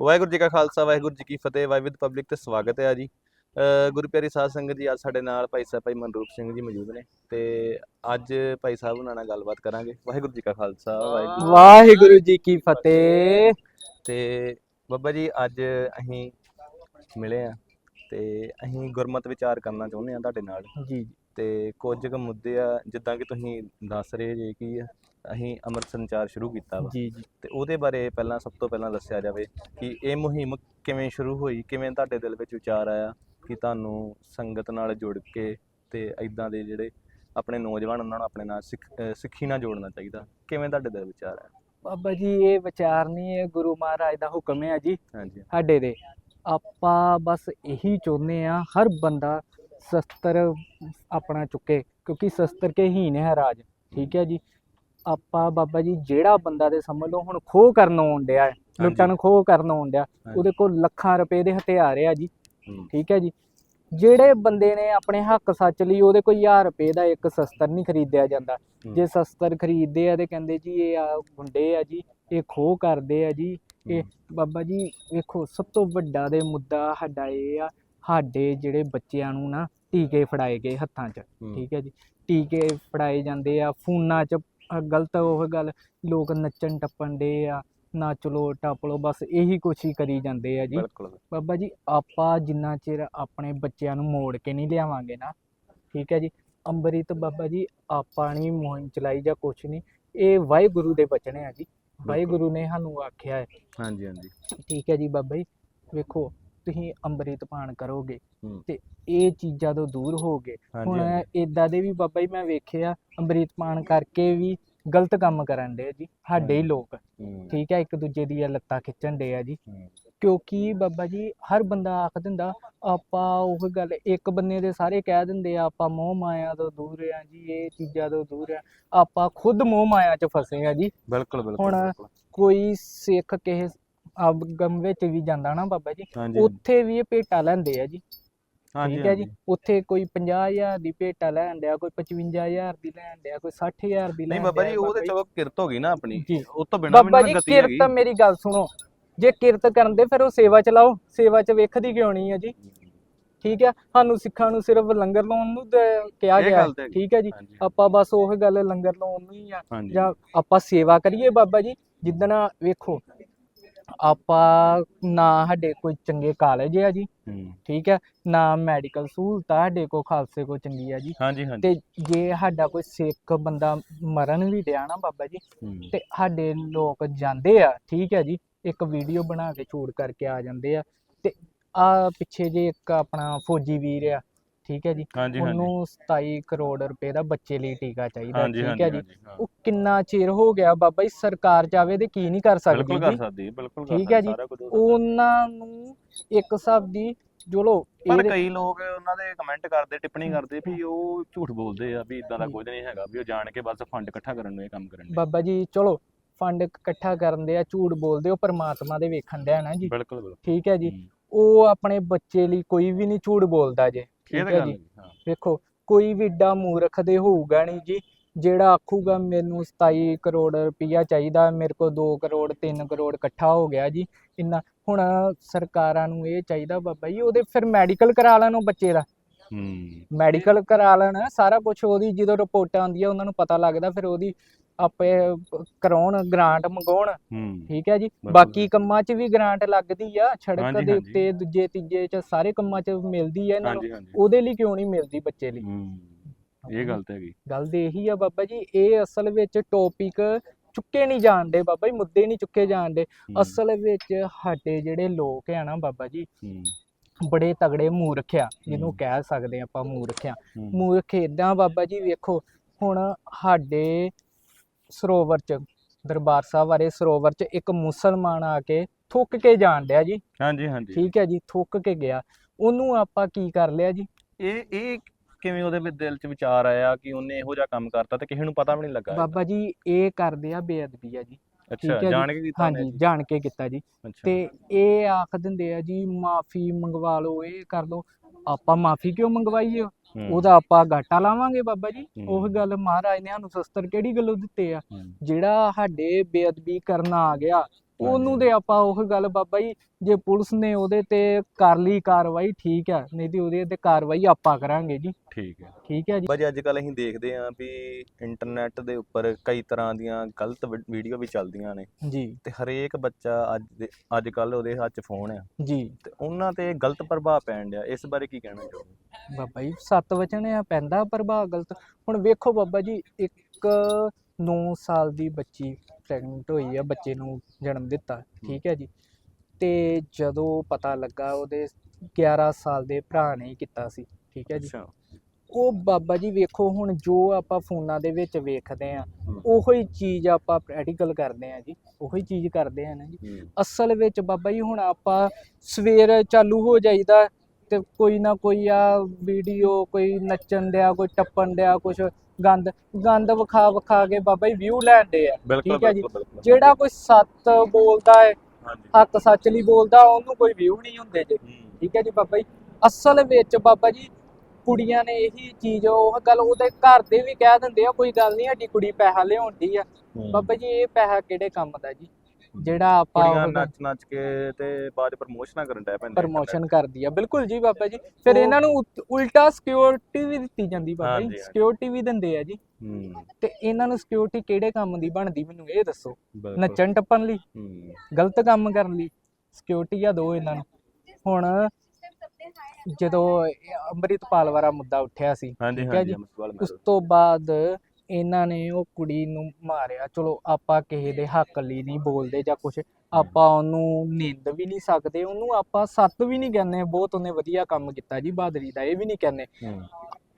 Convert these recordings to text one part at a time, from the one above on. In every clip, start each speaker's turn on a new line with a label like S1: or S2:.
S1: ਵਾਹਿਗੁਰੂ ਜੀ ਕਾ ਖਾਲਸਾ ਵਾਹਿਗੁਰੂ ਜੀ ਕੀ ਫਤਿਹ ਵਾਹਿਗੁਰੂ ਪਬਲਿਕ ਤੇ ਸਵਾਗਤ ਹੈ ਜੀ। ਗੁਰੂ ਪਿਆਰੀ ਸਾਧ ਸੰਗਤ ਜੀ ਅੱਜ ਸਾਡੇ ਨਾਲ ਭਾਈ ਸਾਹਿਬ ਭਾਈ ਮਨਰੂਪ ਸਿੰਘ ਜੀ ਮੌਜੂਦ ਨੇ ਤੇ ਅੱਜ ਭਾਈ ਸਾਹਿਬ ਉਹਨਾਂ ਨਾਲ ਗੱਲਬਾਤ ਕਰਾਂਗੇ। ਵਾਹਿਗੁਰੂ ਜੀ ਕਾ ਖਾਲਸਾ ਵਾਹਿਗੁਰੂ
S2: ਵਾਹਿਗੁਰੂ ਜੀ ਕੀ ਫਤਿਹ।
S1: ਤੇ ਬੱਬਾ ਜੀ ਅੱਜ ਅਸੀਂ ਮਿਲੇ ਆ ਤੇ ਅਸੀਂ ਗੁਰਮਤ ਵਿਚਾਰ ਕਰਨਾ ਚਾਹੁੰਦੇ ਆ ਤੁਹਾਡੇ ਨਾਲ।
S2: ਜੀ।
S1: ਤੇ ਕੁਝ ਕੁ ਮੁੱਦੇ ਆ ਜਿੱਦਾਂ ਕਿ ਤੁਸੀਂ ਦੱਸ ਰਹੇ ਜੇ ਕਿ ਅਸੀਂ ਅੰਮ੍ਰਿਤ ਸੰਚਾਰ ਸ਼ੁਰੂ ਕੀਤਾ ਵਾ।
S2: ਜੀ ਜੀ।
S1: ਤੇ ਉਹਦੇ ਬਾਰੇ ਪਹਿਲਾਂ ਸਭ ਤੋਂ ਪਹਿਲਾਂ ਦੱਸਿਆ ਜਾਵੇ ਕਿ ਇਹ ਮੁਹਿੰਮ ਕਿਵੇਂ ਸ਼ੁਰੂ ਹੋਈ ਕਿਵੇਂ ਤੁਹਾਡੇ ਦਿਲ ਵਿੱਚ ਵਿਚਾਰ ਆਇਆ ਕਿ ਤੁਹਾਨੂੰ ਸੰਗਤ ਨਾਲ ਜੁੜ ਕੇ ਤੇ ਇਦਾਂ ਦੇ ਜਿਹੜੇ ਆਪਣੇ ਨੌਜਵਾਨ ਉਹਨਾਂ ਨੂੰ ਆਪਣੇ ਨਾਲ ਸਿੱਖ ਨਾਲ ਜੋੜਨਾ ਚਾਹੀਦਾ। ਕਿਵੇਂ ਤੁਹਾਡੇ ਦਿਲ ਵਿਚਾਰ ਆਇਆ?
S2: ਬਾਬਾ ਜੀ ਇਹ ਵਿਚਾਰ ਨਹੀਂ ਹੈ ਗੁਰੂ ਮਹਾਰਾਜ ਦਾ ਹੁਕਮ ਹੈ ਜੀ। ਸਾਡੇ ਦੇ ਆਪਾਂ ਬਸ ਇਹੀ ਚਾਹੁੰਦੇ ਆ ਹਰ ਬੰਦਾ ਸ਼ਸਤਰ ਆਪਣਾ ਚੁੱਕੇ ਕਿਉਂਕਿ ਸ਼ਸਤਰ ਕੇ ਹੀਨ ਹੈ ਰਾਜ। ਠੀਕ ਹੈ ਜੀ। ਆਪਾਂ ਬਾਬਾ ਜੀ ਜਿਹੜਾ ਬੰਦਾ ਦੇ ਸਮਝ ਲਓ ਹੁਣ ਖੋਹ ਕਰਨ ਆਉਣ ਡਿਆ ਹੈ ਲੁੱਟਾਂ ਨੂੰ ਖੋਹ ਕਰਨ ਆਉਣ ਡਿਆ
S1: ਹਾਂਜੀ।
S2: ਉਹਦੇ ਕੋਲ ਲੱਖਾਂ ਰੁਪਏ ਦੇ ਹਥਿਆਰ ਆ ਜੀ।
S1: ਹੂੰ,
S2: ਠੀਕ ਹੈ ਜੀ। ਜਿਹੜੇ ਬੰਦੇ ਨੇ ਆਪਣੇ ਹੱਕ ਸੱਚ ਲਈ ਉਹਦੇ ਕੋਈ 1000 ਰੁਪਏ ਦਾ ਇੱਕ ਸ਼ਸਤਰ ਨਹੀਂ ਖਰੀਦਿਆ ਜਾਂਦਾ।
S1: ਹੂੰ।
S2: ਜੇ ਸ਼ਸਤਰ ਖਰੀਦਦੇ ਆ ਤੇ ਕਹਿੰਦੇ ਜੀ ਇਹ ਆ ਗੁੰਡੇ ਆ ਜੀ ਇਹ ਖੋਹ ਕਰਦੇ ਆ ਜੀ ਇਹ ਬਾਬਾ ਜੀ ਵੇਖੋ ਸਭ ਤੋਂ ਵੱਡਾ ਦੇ ਮੁੱਦਾ ਸਾਡਾ ਇਹ ਆ ਸਾਡੇ ਜਿਹੜੇ ਬੱਚਿਆਂ ਨੂੰ ਨਾ ਟੀਕੇ ਫੜਾਏ ਗਏ ਹੱਥਾਂ 'ਚ।
S1: ਹੂੰ,
S2: ਠੀਕ ਹੈ ਜੀ। ਟੀਕੇ ਫੜਾਏ ਜਾਂਦੇ ਆ ਫੋਨਾਂ 'ਚ ਗਲਤ ਉਹ ਗੱਲ ਲੋਕ ਨੱਚਣ ਟੱਪਣ ਦੇ ਆ ਨੱਚ ਲੋ ਟੱਪ ਲੋ ਬਸ ਇਹੀ ਕੁਛ ਹੀ ਕਰੀ ਜਾਂਦੇ ਆ ਜੀ।
S1: ਬਿਲਕੁਲ।
S2: ਬਾਬਾ ਜੀ ਆਪਾਂ ਜਿੰਨਾ ਚਿਰ ਆਪਣੇ ਬੱਚਿਆਂ ਨੂੰ ਮੋੜ ਕੇ ਨਹੀਂ ਲਿਆਵਾਂਗੇ ਨਾ ਠੀਕ ਹੈ ਜੀ? ਅੰਮ੍ਰਿਤ ਬਾਬਾ ਜੀ ਆਪਾਂ ਨਹੀਂ ਮੁਹਿੰਮ ਚਲਾਈ ਜਾਂ ਕੁਛ ਨਹੀਂ ਇਹ ਵਾਹਿਗੁਰੂ ਦੇ ਬਚਨ ਆ ਜੀ। ਵਾਹਿਗੁਰੂ ਨੇ ਸਾਨੂੰ ਆਖਿਆ ਹੈ।
S1: ਹਾਂਜੀ ਹਾਂਜੀ।
S2: ਠੀਕ ਹੈ ਜੀ ਬਾਬਾ ਜੀ ਵੇਖੋ ਤੁਸੀਂ ਅੰਮ੍ਰਿਤ ਪਾਨ ਕਰੋਗੇ
S1: ਹੂੰ।
S2: ਤੇ ਇਹ ਚੀਜ਼ਾਂ ਤੋਂ ਦੂਰ ਹੋਗੇ
S1: ਹਾਂਜੀ
S2: ਹੁਣ
S1: ਹਾਂਜੀ,
S2: ਇਦਾਂ ਦੇ ਵੀ ਬਾਬਾ ਜੀ ਮੈਂ ਵੇਖਿਆ ਅੰਮ੍ਰਿਤ ਪਾਨ ਕਰਕੇ ਵੀ ਗਲਤ ਕੰਮ ਕਰਨ ਦੇ ਜੀ ਸਾਡੇ ਹੀ। ਲੋਕ।
S1: ਹੂੰ,
S2: ਠੀਕ ਹੈ ਇੱਕ ਦੂਜੇ ਦੀਆਂ ਲੱਤਾਂ ਖਿੱਚਣ ਦੇ ਆ ਜੀ।
S1: ਹੂੰ,
S2: ਕਿਉਂਕਿ ਬਾਬਾ ਜੀ ਹਰ ਬੰਦਾ ਆਖ ਦਿੰਦਾ ਆਪਾਂ ਉਹ ਗੱਲ ਇੱਕ ਬੰਨੇ ਦੇ ਸਾਰੇ ਕਹਿ ਦਿੰਦੇ ਆ ਆਪਾਂ ਮੋਹ ਮਾਇਆ ਤੋਂ ਦੂਰ ਆ ਜੀ ਇਹ ਚੀਜ਼ਾਂ ਤੋਂ ਦੂਰ ਆ। ਆਪਾਂ ਖੁਦ ਮੋਹ ਮਾਇਆ 'ਚ ਫਸੇ ਆ ਜੀ।
S1: ਬਿਲਕੁਲ ਬਿਲਕੁਲ
S2: ਹੁਣ
S1: ਬਿਲਕੁਲ।
S2: ਕੋਈ ਸਿੱਖ ਕਿਸੇ ਆਗਮ ਵਿੱਚ ਵੀ ਜਾਂਦਾ ਨਾ ਬਾਬਾ ਜੀ
S1: ਹਾਂਜੀ
S2: ਉੱਥੇ ਵੀ ਇਹ ਭੇਟਾ ਲੈਂਦੇ ਆ ਜੀ।
S1: ਹਾਂਜੀ
S2: ਠੀਕ ਹੈ ਜੀ
S1: ਹਾਂਜੀ।
S2: ਉੱਥੇ ਕੋਈ 50000 ਦੀ ਭੇਟਾ ਲੈਣ ਡਿਆ ਕੋਈ 55000 ਦੀ ਲੈਣ ਡਿਆ ਕੋਈ 60000 ਦੀ
S1: ਨਹੀਂ
S2: ਲੈਣ
S1: ਬਾਬਾ
S2: ਡਿਆ
S1: ਜੀ ਉਹ ਤੇ ਚਲੋ ਕਿਰਤ ਹੋ ਗਈ ਨਾ ਆਪਣੀ।
S2: ਜੀ।
S1: ਉਹ ਤੋਂ ਬਿਨਾਂ
S2: ਬਾਬਾ
S1: ਵੀ
S2: ਜੀ
S1: ਗਤੀ ਹੈਗੀ
S2: ਕਿਰਤ ਮੇਰੀ ਗੱਲ ਸੁਣੋ। ਜੇ ਕਿਰਤ ਕਰਨ ਦੇ ਫਿਰ ਉਹ ਸੇਵਾ ਚਲਾਓ। ਸੇਵਾ ਚ ਵੇਖਦੀ ਕਿਉਂ ਨਹੀਂ ਹੈ ਜੀ? ਠੀਕ ਹੈ ਸਾਨੂੰ ਸਿੱਖਾਂ ਨੂੰ ਸਿਰਫ ਲੰਗਰ ਲਾਉਣ ਨੂੰ ਕਿਹਾ
S1: ਇਹ
S2: ਗਿਆ।
S1: ਗੱਲ ਤਾਂ ਹੈਗੀ।
S2: ਠੀਕ ਹੈ ਜੀ
S1: ਹਾਂਜੀ।
S2: ਆਪਾਂ ਬਸ ਉਹ ਗੱਲ ਲੰਗਰ ਲਾਉਣ ਨੂੰ ਹੀ ਆ।
S1: ਹਾਂਜੀ।
S2: ਜਾਂ ਆਪਾਂ ਸੇਵਾ ਕਰੀਏ ਬਾਬਾ ਜੀ ਜਿੱਦਣ ਵੇਖੋ। ਆਪਾਂ ਨਾ ਸਾਡੇ ਕੋਈ ਚੰਗੇ ਕਾਲਜ ਆ ਜੀ
S1: ਹੂੰ,
S2: ਠੀਕ ਹੈ ਨਾ ਮੈਡੀਕਲ ਸਹੂਲਤਾਂ ਸਾਡੇ ਕੋ ਖਾਲਸੇ ਕੋ ਚੰਗੀ ਆ ਜੀ।
S1: ਹਾਂਜੀ ਹਾਂਜੀ।
S2: ਤੇ ਜੇ ਸਾਡਾ ਕੋਈ ਸਿੱਖ ਬੰਦਾ ਮਰਨ ਵੀ ਡਿਆ ਨਾ ਬਾਬਾ ਜੀ
S1: ਹੂੰ,
S2: ਤੇ ਸਾਡੇ ਲੋਕ ਜਾਂਦੇ ਆ ਠੀਕ ਹੈ ਜੀ ਇੱਕ ਵੀਡੀਓ ਬਣਾ ਕੇ ਛੂਟ ਕਰਕੇ ਆ ਜਾਂਦੇ ਆ। ਤੇ ਆ ਪਿੱਛੇ ਜੇ ਇੱਕ ਆਪਣਾ ਫੌਜੀ ਵੀਰ ਆ ਠੀਕ ਹੈ ਜੀ?
S1: ਹਾਂਜੀ ਹਾਂਜੀ।
S2: ਉਹਨੂੰ 27 ਕਰੋੜ ਰੁਪਏ ਦਾ ਬੱਚੇ ਲਈ ਟੀਕਾ ਚਾਹੀਦਾ
S1: ਹਾਂਜੀ
S2: ਠੀਕ
S1: ਹਾਂਜੀ
S2: ਹੈ ਜੀ?
S1: ਹਾਂਜੀ, ਹਾਂ।
S2: ਉਹ ਕਿੰਨਾ ਚਿਰ ਹੋ ਗਿਆ ਬਾਬਾ ਜੀ? ਸਰਕਾਰ ਚਾਵੇ ਤੇ ਕੀ ਨਹੀਂ ਕਰ ਸਕਦੀ
S1: ਬਿਲਕੁਲ ਕਰ
S2: ਜੀ?
S1: ਸਕਦੀ ਹੈ, ਬਿਲਕੁਲ ਕਰ
S2: ਠੀਕ ਹੈ
S1: ਸਕਦੀ,
S2: ਜੀ।
S1: ਸਾਰਾ ਕੁਝ ਹੋ ਸਕਦਾ।
S2: ਉਹਨਾਂ ਨੂੰ ਇੱਕ ਹਿਸਾਬ ਦੀ ਚਲੋ
S1: ਪਰ
S2: ਇਹਦੇ-
S1: ਕਈ ਲੋਕ ਉਹਨਾਂ ਦੇ ਕਮੈਂਟ ਕਰਦੇ ਟਿੱਪਣੀ ਕਰਦੇ ਵੀ ਉਹ ਝੂਠ ਬੋਲਦੇ ਆ ਵੀ ਇਦਾਂ ਦਾ। ਕੁਝ ਨਹੀਂ ਹੈਗਾ ਵੀ ਉਹ ਜਾਣ ਕੇ ਬਸ ਫੰਡ ਇਕੱਠਾ ਕਰਨ ਨੂੰ ਇਹ ਕੰਮ ਕਰਨ ਦੇ।
S2: ਬਾਬਾ ਜੀ ਚਲੋ ਫੰਡ ਇਕੱਠਾ ਕਰਨ ਦੇ ਆ ਝੂਠ ਬੋਲਦੇ ਉਹ ਪਰਮਾਤਮਾ ਦੇ ਵੇਖਣ ਦੇ ਆ ਨਾ ਜੀ।
S1: ਬਿਲਕੁਲ ਬਿਲਕੁਲ।
S2: ਠੀਕ ਹੈ ਜੀ? ਉਹ ਆਪਣੇ ਬੱਚੇ ਲਈ ਕੋਈ ਵੀ ਨਹੀਂ ਝੂਠ ਬੋਲਦਾ ਜੇ।
S1: ਇਹ
S2: ਠੀਕ
S1: ਤਾਂ
S2: ਹੈ
S1: ਗੱਲ
S2: ਜੀ।
S1: ਹੈ ਹਾਂ।
S2: ਵੇਖੋ ਕੋਈ ਵੀ ਏਡਾ ਮੂਰਖ ਦੇ ਹੋਊਗਾ ਨਹੀਂ ਜੀ ਜਿਹੜਾ ਆਖੂਗਾ ਮੈਨੂੰ 27 ਕਰੋੜ ਰੁਪਈਆ ਚਾਹੀਦਾ ਮੇਰੇ ਕੋਲ 2 ਕਰੋੜ 3 ਕਰੋੜ ਇਕੱਠਾ ਹੋ ਗਿਆ ਜੀ ਇੰਨਾ। ਹੁਣ ਸਰਕਾਰਾਂ ਨੂੰ ਇਹ ਚਾਹੀਦਾ ਬਾਬਾ ਜੀ ਉਹਦੇ ਫਿਰ ਮੈਡੀਕਲ ਕਰਾ ਲੈਣ ਉਹ ਬੱਚੇ ਦਾ।
S1: ਹੂੰ।
S2: ਮੈਡੀਕਲ ਕਰਾ ਲੈਣ ਸਾਰਾ ਕੁਝ ਉਹਦੀ ਜਦੋਂ ਰਿਪੋਰਟਾਂ ਆਉਂਦੀਆਂ ਉਹਨਾਂ ਨੂੰ ਪਤਾ ਲੱਗਦਾ ਫਿਰ ਉਹਦੀ ਆਪੇ ਕਰਾਉਣ ਗ੍ਰਾਂਟ ਮੰਗਾਉਣ। ਠੀਕ ਹੈ ਜੀ। ਬਾਕੀ ਕੰਮਾਂ 'ਚ ਵੀ ਗ੍ਰਾਂਟ ਲੱਗਦੀ ਆ ਸੜਕ ਦੇ। ਉੱਤੇ ਦੂਜੇ ਤੀਜੇ 'ਚ ਸਾਰੇ ਕੰਮਾਂ 'ਚ ਮਿਲਦੀ ਆ ਇਹਨਾਂ ਨੂੰ। ਉਹਦੇ ਲਈ ਕਿਉਂ ਨਹੀਂ ਮਿਲਦੀ ਬੱਚੇ ਲਈ?
S1: ਇਹ ਗੱਲ ਤਾਂ ਹੈਗੀ।
S2: ਗੱਲ ਤੇ ਇਹੀ ਆ ਬਾਬਾ ਜੀ ਇਹ ਅਸਲ ਵਿੱਚ ਟੌਪਿਕ ਚੁੱਕੇ ਨਹੀਂ ਜਾਣਦੇ ਬਾਬਾ ਜੀ ਮੁੱਦੇ ਨਹੀਂ ਚੁੱਕੇ ਜਾਣਦੇ ਅਸਲ ਵਿੱਚ ਸਾਡੇ ਜਿਹੜੇ ਲੋਕ ਆ ਨਾ ਬਾਬਾ ਜੀ ਬੜੇ ਤਗੜੇ ਮੂਰਖ ਆ ਜਿਹਨੂੰ। ਕਹਿ ਸਕਦੇ ਆਪਾਂ ਮੂਰਖ ਆ। ਮੂਰਖ ਏਦਾਂ ਬਾਬਾ ਜੀ ਵੇਖੋ ਹੁਣ ਸਾਡੇ ਸਰੋਵਰ ਚ ਦਰਬਾਰ ਸਾਹਿਬ ਬਾਰੇ ਸਰੋਵਰ ਚ ਇੱਕ ਮੁਸਲਮਾਨ ਆ ਕੇ ਥੁੱਕ ਕੇ ਜਾਣ ਡਿਆ ਜੀ।
S1: ਹਾਂਜੀ ਹਾਂਜੀ।
S2: ਠੀਕ ਹੈ ਜੀ ਥੁੱਕ ਕੇ ਗਿਆ। ਉਹਨੂੰ ਆਪਾਂ ਕੀ ਕਰ ਲਿਆ ਜੀ?
S1: ਇਹ ਇਹ ਕਿਵੇਂ ਉਹਦੇ ਵੀ ਦਿਲ 'ਚ ਵਿਚਾਰ ਆਇਆ ਕਿ ਉਹਨੇ ਇਹੋ ਜਿਹਾ ਕੰਮ ਕਰਤਾ ਤੇ ਕਿਸੇ ਨੂੰ ਪਤਾ ਵੀ ਨਹੀਂ ਲੱਗਾ
S2: ਬਾਬਾ ਜੀ ਇਹ ਕਰਦੇ ਆ ਬੇਅਦਬੀ ਆ ਜੀ।
S1: ਅੱਛਾ। ਜਾਣ ਕੇ ਕੀਤਾ
S2: ਹਾਂਜੀ ਜਾਣ ਕੇ ਕੀਤਾ ਜੀ। ਤੇ ਇਹ ਆਖ ਦਿੰਦੇ ਆ ਜੀ ਮਾਫੀ ਮੰਗਵਾ ਲਓ ਇਹ ਕਰ ਲਓ। ਆਪਾਂ ਮਾਫੀ ਕਿਉਂ ਮੰਗਵਾਈਏ ਉਹਦਾ ਆਪਾਂ ਘਾਟਾ ਲਾਵਾਂਗੇ ਬਾਬਾ ਜੀ। ਉਹ ਗੱਲ ਮਹਾਰਾਜ ਨੇ ਸਾਨੂੰ ਸ਼ਸਤਰ ਕਿਹੜੀ ਗੱਲੋਂ ਦਿੱਤੇ ਆ? ਜਿਹੜਾ ਸਾਡੇ ਬੇਅਦਬੀ ਕਰਨ ਆ ਗਿਆ ਉਹਨੂੰ ਤੇ ਆਪਾਂ ਉਹ ਗੱਲ ਬਾਬਾ ਜੀ ਜੇ ਪੁਲਿਸ ਨੇ ਉਹਦੇ ਤੇ ਕਰ ਲਈ ਕਾਰਵਾਈ ਠੀਕ ਹੈ ਨਹੀਂ ਤੇ ਉਹਦੇ ਤੇ ਕਾਰਵਾਈ ਆਪਾਂ ਕਰਾਂਗੇ ਜੀ।
S1: ਠੀਕ ਹੈ।
S2: ਠੀਕ ਹੈ ਜੀ।
S1: ਬਾਜੀ ਅੱਜ ਕੱਲ ਅਸੀਂ ਦੇਖਦੇ ਆਂ ਵੀ ਇੰਟਰਨੈਟ ਦੇ ਉੱਪਰ ਕਈ ਤਰ੍ਹਾਂ ਦੀਆਂ ਗਲਤ ਵੀਡੀਓ ਵੀ ਚੱਲਦੀਆਂ ਨੇ।
S2: ਜੀ।
S1: ਤੇ ਹਰੇਕ ਬੱਚਾ ਅੱਜ ਦੇ ਅੱਜ ਕੱਲ ਉਹਦੇ ਹੱਥ 'ਚ ਫੋਨ ਆ।
S2: ਜੀ।
S1: ਤੇ ਉਹਨਾਂ ਤੇ ਗਲਤ ਪ੍ਰਭਾਵ ਪੈਣ ਡਿਆ ਇਸ ਬਾਰੇ ਕੀ ਕਹਿਣਾ ਚਾਹੋਗੇ?
S2: ਬਾਬਾ ਜੀ ਸੱਤ ਵਚਨ ਆ ਪੈਂਦਾ ਪ੍ਰਭਾਵ ਗਲਤ। ਹੁਣ ਵੇਖੋ ਬਾਬਾ ਜੀ ਇੱਕ 9 ਸਾਲ ਦੀ ਬੱਚੀ ਪ੍ਰੈਗਨੈਂਟ ਹੋਈ ਆ ਬੱਚੇ ਨੂੰ ਜਨਮ ਦਿੱਤਾ ਠੀਕ ਹੈ ਜੀ। ਤੇ ਜਦੋਂ ਪਤਾ ਲੱਗਾ ਉਹਦੇ 11 ਸਾਲ ਦੇ ਭਰਾ ਨੇ ਹੀ ਕੀਤਾ ਸੀ ਠੀਕ ਹੈ ਜੀ। ਉਹ ਬਾਬਾ ਜੀ ਵੇਖੋ ਹੁਣ ਜੋ ਆਪਾਂ ਫੋਨਾਂ ਦੇ ਵਿੱਚ ਵੇਖਦੇ ਆ। ਉਹੋ ਹੀ ਚੀਜ਼ ਆਪਾਂ ਪ੍ਰੈਕਟੀਕਲ ਕਰਦੇ ਆ ਜੀ ਉਹੋ ਹੀ ਚੀਜ਼ ਕਰਦੇ ਆ ਨਾ ਜੀ ਅਸਲ ਵਿੱਚ ਬਾਬਾ ਜੀ ਹੁਣ ਆਪਾਂ ਸਵੇਰ ਚਾਲੂ ਹੋ ਜਾਈਦਾ ਤੇ ਕੋਈ ਨਾ ਕੋਈ ਆ ਵੀਡੀਓ ਕੋਈ ਨੱਚਣ ਡਿਆ ਕੋਈ ਟੱਪਣ ਡਿਆ ਕੁਛ ਗੰਦ ਗੰਦ ਵਿਖਾ ਵਿਖਾ ਕੇ ਬਾਬਾ ਜੀ ਵਿਊ ਲੈਣ ਡੇ ਆ
S1: ਬਿਲਕੁਲ
S2: ਠੀਕ ਹੈ ਜੀ।
S1: ਬਿਲਕੁਲ ਬਿਲਕੁਲ।
S2: ਜਿਹੜਾ ਕੋਈ ਸੱਤ ਬੋਲਦਾ ਹੈ
S1: ਹਾਂਜੀ
S2: ਹੱਕ ਸੱਚ ਲਈ ਬੋਲਦਾ ਉਹਨੂੰ ਕੋਈ ਵਿਊ ਨਹੀਂ ਹੁੰਦੇ ਜੀ
S1: ਹੂੰ।
S2: ਠੀਕ ਹੈ ਜੀ ਬਾਬਾ ਜੀ ਅਸਲ ਵਿੱਚ ਬਾਬਾ ਜੀ ਕੁੜੀਆਂ ਨੇ ਇਹੀ ਚੀਜ਼ ਉਹ ਗੱਲ ਉਹਦੇ ਘਰ ਦੇ ਵੀ ਕਹਿ ਦਿੰਦੇ ਆ ਕੋਈ ਗੱਲ ਨਹੀਂ ਸਾਡੀ ਕੁੜੀ ਪੈਸਾ ਲਿਆਉਂਦੀ ਆ
S1: ਹੂੰ।
S2: ਬਾਬਾ ਜੀ ਇਹ ਪੈਸਾ ਕਿਹੜੇ ਕੰਮ ਦਾ ਜੀ ਜਿਹੜਾ ਆਪਾਂ
S1: ਕੁੜੀਆਂ ਨੱਚ ਨੱਚ ਕੇ ਤੇ ਬਾਅਦ ਪ੍ਰਮੋਸ਼ਨਾਂ ਕਰਨ ਡੈ ਪੈਂਦੇ
S2: ਪ੍ਰਮੋਸ਼ਨ ਕਰਦੀ ਆ। ਬਿਲਕੁਲ ਜੀ ਬਾਬਾ ਜੀ। ਫਿਰ ਇਹਨਾਂ ਨੂੰ ਉਲਟਾ ਸਿਕਿਉਰਿਟੀ ਵੀ ਦਿੱਤੀ ਜਾਂਦੀ ਬਾਬਾ ਜੀ। ਸਿਕਿਉਰਿਟੀ ਵੀ ਦਿੰਦੇ ਆ ਜੀ।
S1: ਹੂੰ।
S2: ਤੇ ਇਹਨਾਂ ਨੂੰ ਸਿਕਿਉਰਿਟੀ ਕਿਹੜੇ ਕੰਮ ਦੀ ਬਣਦੀ ਮੈਨੂੰ ਇਹ ਦੱਸੋ। ਨੱਚਣ ਟੱਪਣ ਲਈ?
S1: ਹੂੰ।
S2: ਗਲਤ ਕੰਮ ਕਰਨ ਲਈ? ਸਿਕਿਉਰਿਟੀ ਆ ਦੋ ਇਹਨਾਂ ਨੂੰ। ਹੁਣ ਜਦੋਂ ਅੰਮ੍ਰਿਤਪਾਲ ਵਾਲਾ ਮੁੱਦਾ ਉੱਠਿਆ ਸੀ ਠੀਕ ਹੈ ਜੀ। ਉਸ। ਤੋਂ ਬਾਅਦ ਇਹਨਾਂ ਨੇ ਉਹ ਕੁੜੀ ਨੂੰ ਮਾਰਿਆ। ਚਲੋ ਆਪਾਂ ਕਿਸੇ ਦੇ ਹੱਕ ਲਈ ਨਹੀਂ ਬੋਲਦੇ ਜਾਂ ਕੁਝ ਆਪਾਂ ਉਹਨੂੰ ਨਿੰਦ ਵੀ ਨਹੀਂ ਸਕਦੇ ਉਹਨੂੰ ਆਪਾਂ ਸੱਤ ਵੀ ਨਹੀਂ ਕਹਿੰਦੇ। ਬਹੁਤ ਉਹਨੇ ਵਧੀਆ ਕੰਮ ਕੀਤਾ ਜੀ ਬਹਾਦਰੀ ਦਾ ਇਹ ਵੀ ਨਹੀਂ ਕਹਿੰਦੇ।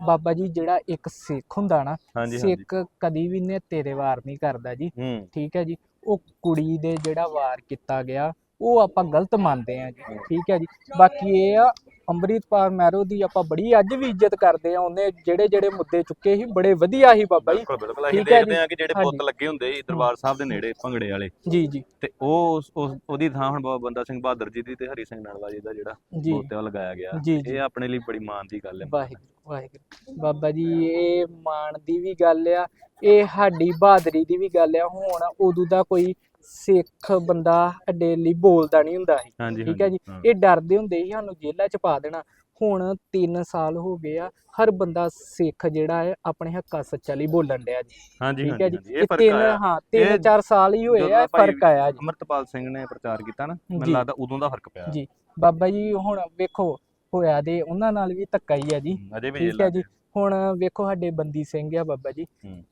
S2: ਬਾਬਾ ਜੀ ਜਿਹੜਾ ਇੱਕ ਸਿੱਖ ਹੁੰਦਾ ਨਾ ਸਿੱਖ ਕਦੀ ਵੀ ਨੇ ਤੇਰੇ ਵਾਰ ਨਹੀਂ ਕਰਦਾ ਜੀ। ਠੀਕ ਹੈ ਜੀ। ਉਹ ਕੁੜੀ ਦੇ ਜਿਹੜਾ ਵਾਰ ਕੀਤਾ ਗਿਆ ਉਹ ਆਪਾਂ ਗਲਤ ਮੰਨਦੇ ਆ ਜੀ ਠੀਕ ਹੈ ਜੀ। ਬਾਕੀ ਇਹ ਆ ਅੰਮ੍ਰਿਤਪਾਲ ਮਹਿਰੋ ਦੀ ਆਪਾਂ ਬੜੀ ਅੱਜ ਵੀ ਇੱਜ਼ਤ ਕਰਦੇ ਆ ਉਹਨੇ ਜਿਹੜੇ ਜਿਹੜੇ ਮੁੱਦੇ ਚੁੱਕੇ ਸੀ ਬੜੇ ਵਧੀਆ ਸੀ ਬਾਬਾ ਜੀ।
S1: ਬਿਲਕੁਲ ਬਿਲਕੁਲ। ਅਸੀਂ ਦੇਖਦੇ। ਆ ਕਿ ਜਿਹੜੇ। ਪੁੱਤ ਲੱਗੇ ਹੁੰਦੇ ਸੀ ਦਰਬਾਰ ਸਾਹਿਬ ਦੇ ਨੇੜੇ ਭੰਗੜੇ ਵਾਲੇ।
S2: ਜੀ ਜੀ।
S1: ਤੇ ਉਹ ਉਹਦੀ ਥਾਂ ਹੁਣ ਬਾਬਾ ਬੰਦਾ ਸਿੰਘ ਬਹਾਦਰ ਜੀ ਦੀ ਤੇ ਹਰੀ ਸਿੰਘ ਨਲਵਾ ਜੀ ਦਾ ਜਿਹੜਾ
S2: ਜੀ।
S1: ਬੋਤਿਆ ਲਗਾਇਆ ਗਿਆ। ਇਹ ਆਪਣੇ ਲਈ ਬੜੀ ਮਾਣ ਦੀ ਗੱਲ ਹੈ।
S2: ਵਾਹਿਗੁਰੂ ਵਾਹਿਗੁਰੂ। ਬਾਬਾ ਜੀ ਇਹ ਮਾਣ ਦੀ ਵੀ ਗੱਲ ਆ ਇਹ ਸਾਡੀ ਬਹਾਦਰੀ ਦੀ ਵੀ ਗੱਲ ਆ। ਹੁਣ ਉਦੋਂ ਦਾ ਕੋਈ ਸਿੱਖ ਬੰਦਾ ਅੱਡੇ ਲਈ ਬੋਲਦਾ ਨਹੀਂ ਹੁੰਦਾ ਸੀ। ਠੀਕ ਹੈ ਜੀ। ਇਹ ਡਰਦੇ ਹੁੰਦੇ ਸੀ ਸਾਨੂੰ ਜੇਲ੍ਹਾਂ 'ਚ ਪਾ ਦੇਣਾ। ਹੁਣ 3 ਸਾਲ ਹੋ ਗਏ ਆ ਹਰ ਬੰਦਾ ਸਿੱਖ ਜਿਹੜਾ ਹੈ ਆਪਣੇ ਹੱਕਾਂ ਸੱਚਾ ਲਈ ਬੋਲਣ ਡਿਆ ਜੀ।
S1: ਹਾਂਜੀ
S2: ਠੀਕ ਹੈ ਜੀ?
S1: ਇਹ
S2: ਤਿੰਨ ਹਾਂ
S1: ਇਹ
S2: 3-4 ਸਾਲ ਹੀ ਹੋਏ ਆ ਫ਼ਰਕ ਆਇਆ ਜੀ।
S1: ਅਮਰਤਪਾਲ ਸਿੰਘ ਨੇ ਪ੍ਰਚਾਰ ਕੀਤਾ ਨਾ। ਮੈਨੂੰ ਲੱਗਦਾ ਉਦੋਂ ਦਾ ਫ਼ਰਕ ਪਿਆ।
S2: ਜੀ। ਬਾਬਾ ਜੀ ਹੁਣ ਵੇਖੋ ਹੋਇਆ ਦੇ ਉਹਨਾਂ ਨਾਲ ਵੀ ਧੱਕਾ ਹੀ ਆ ਜੀ।
S1: ਹੂੰ, ਅਜੇ ਵੀ
S2: ਠੀਕ ਹੈ ਜੀ? ਹੁਣ ਵੇਖੋ ਸਾਡੇ ਬੰਦੀ ਸਿੰਘ ਆ ਬਾਬਾ ਜੀ।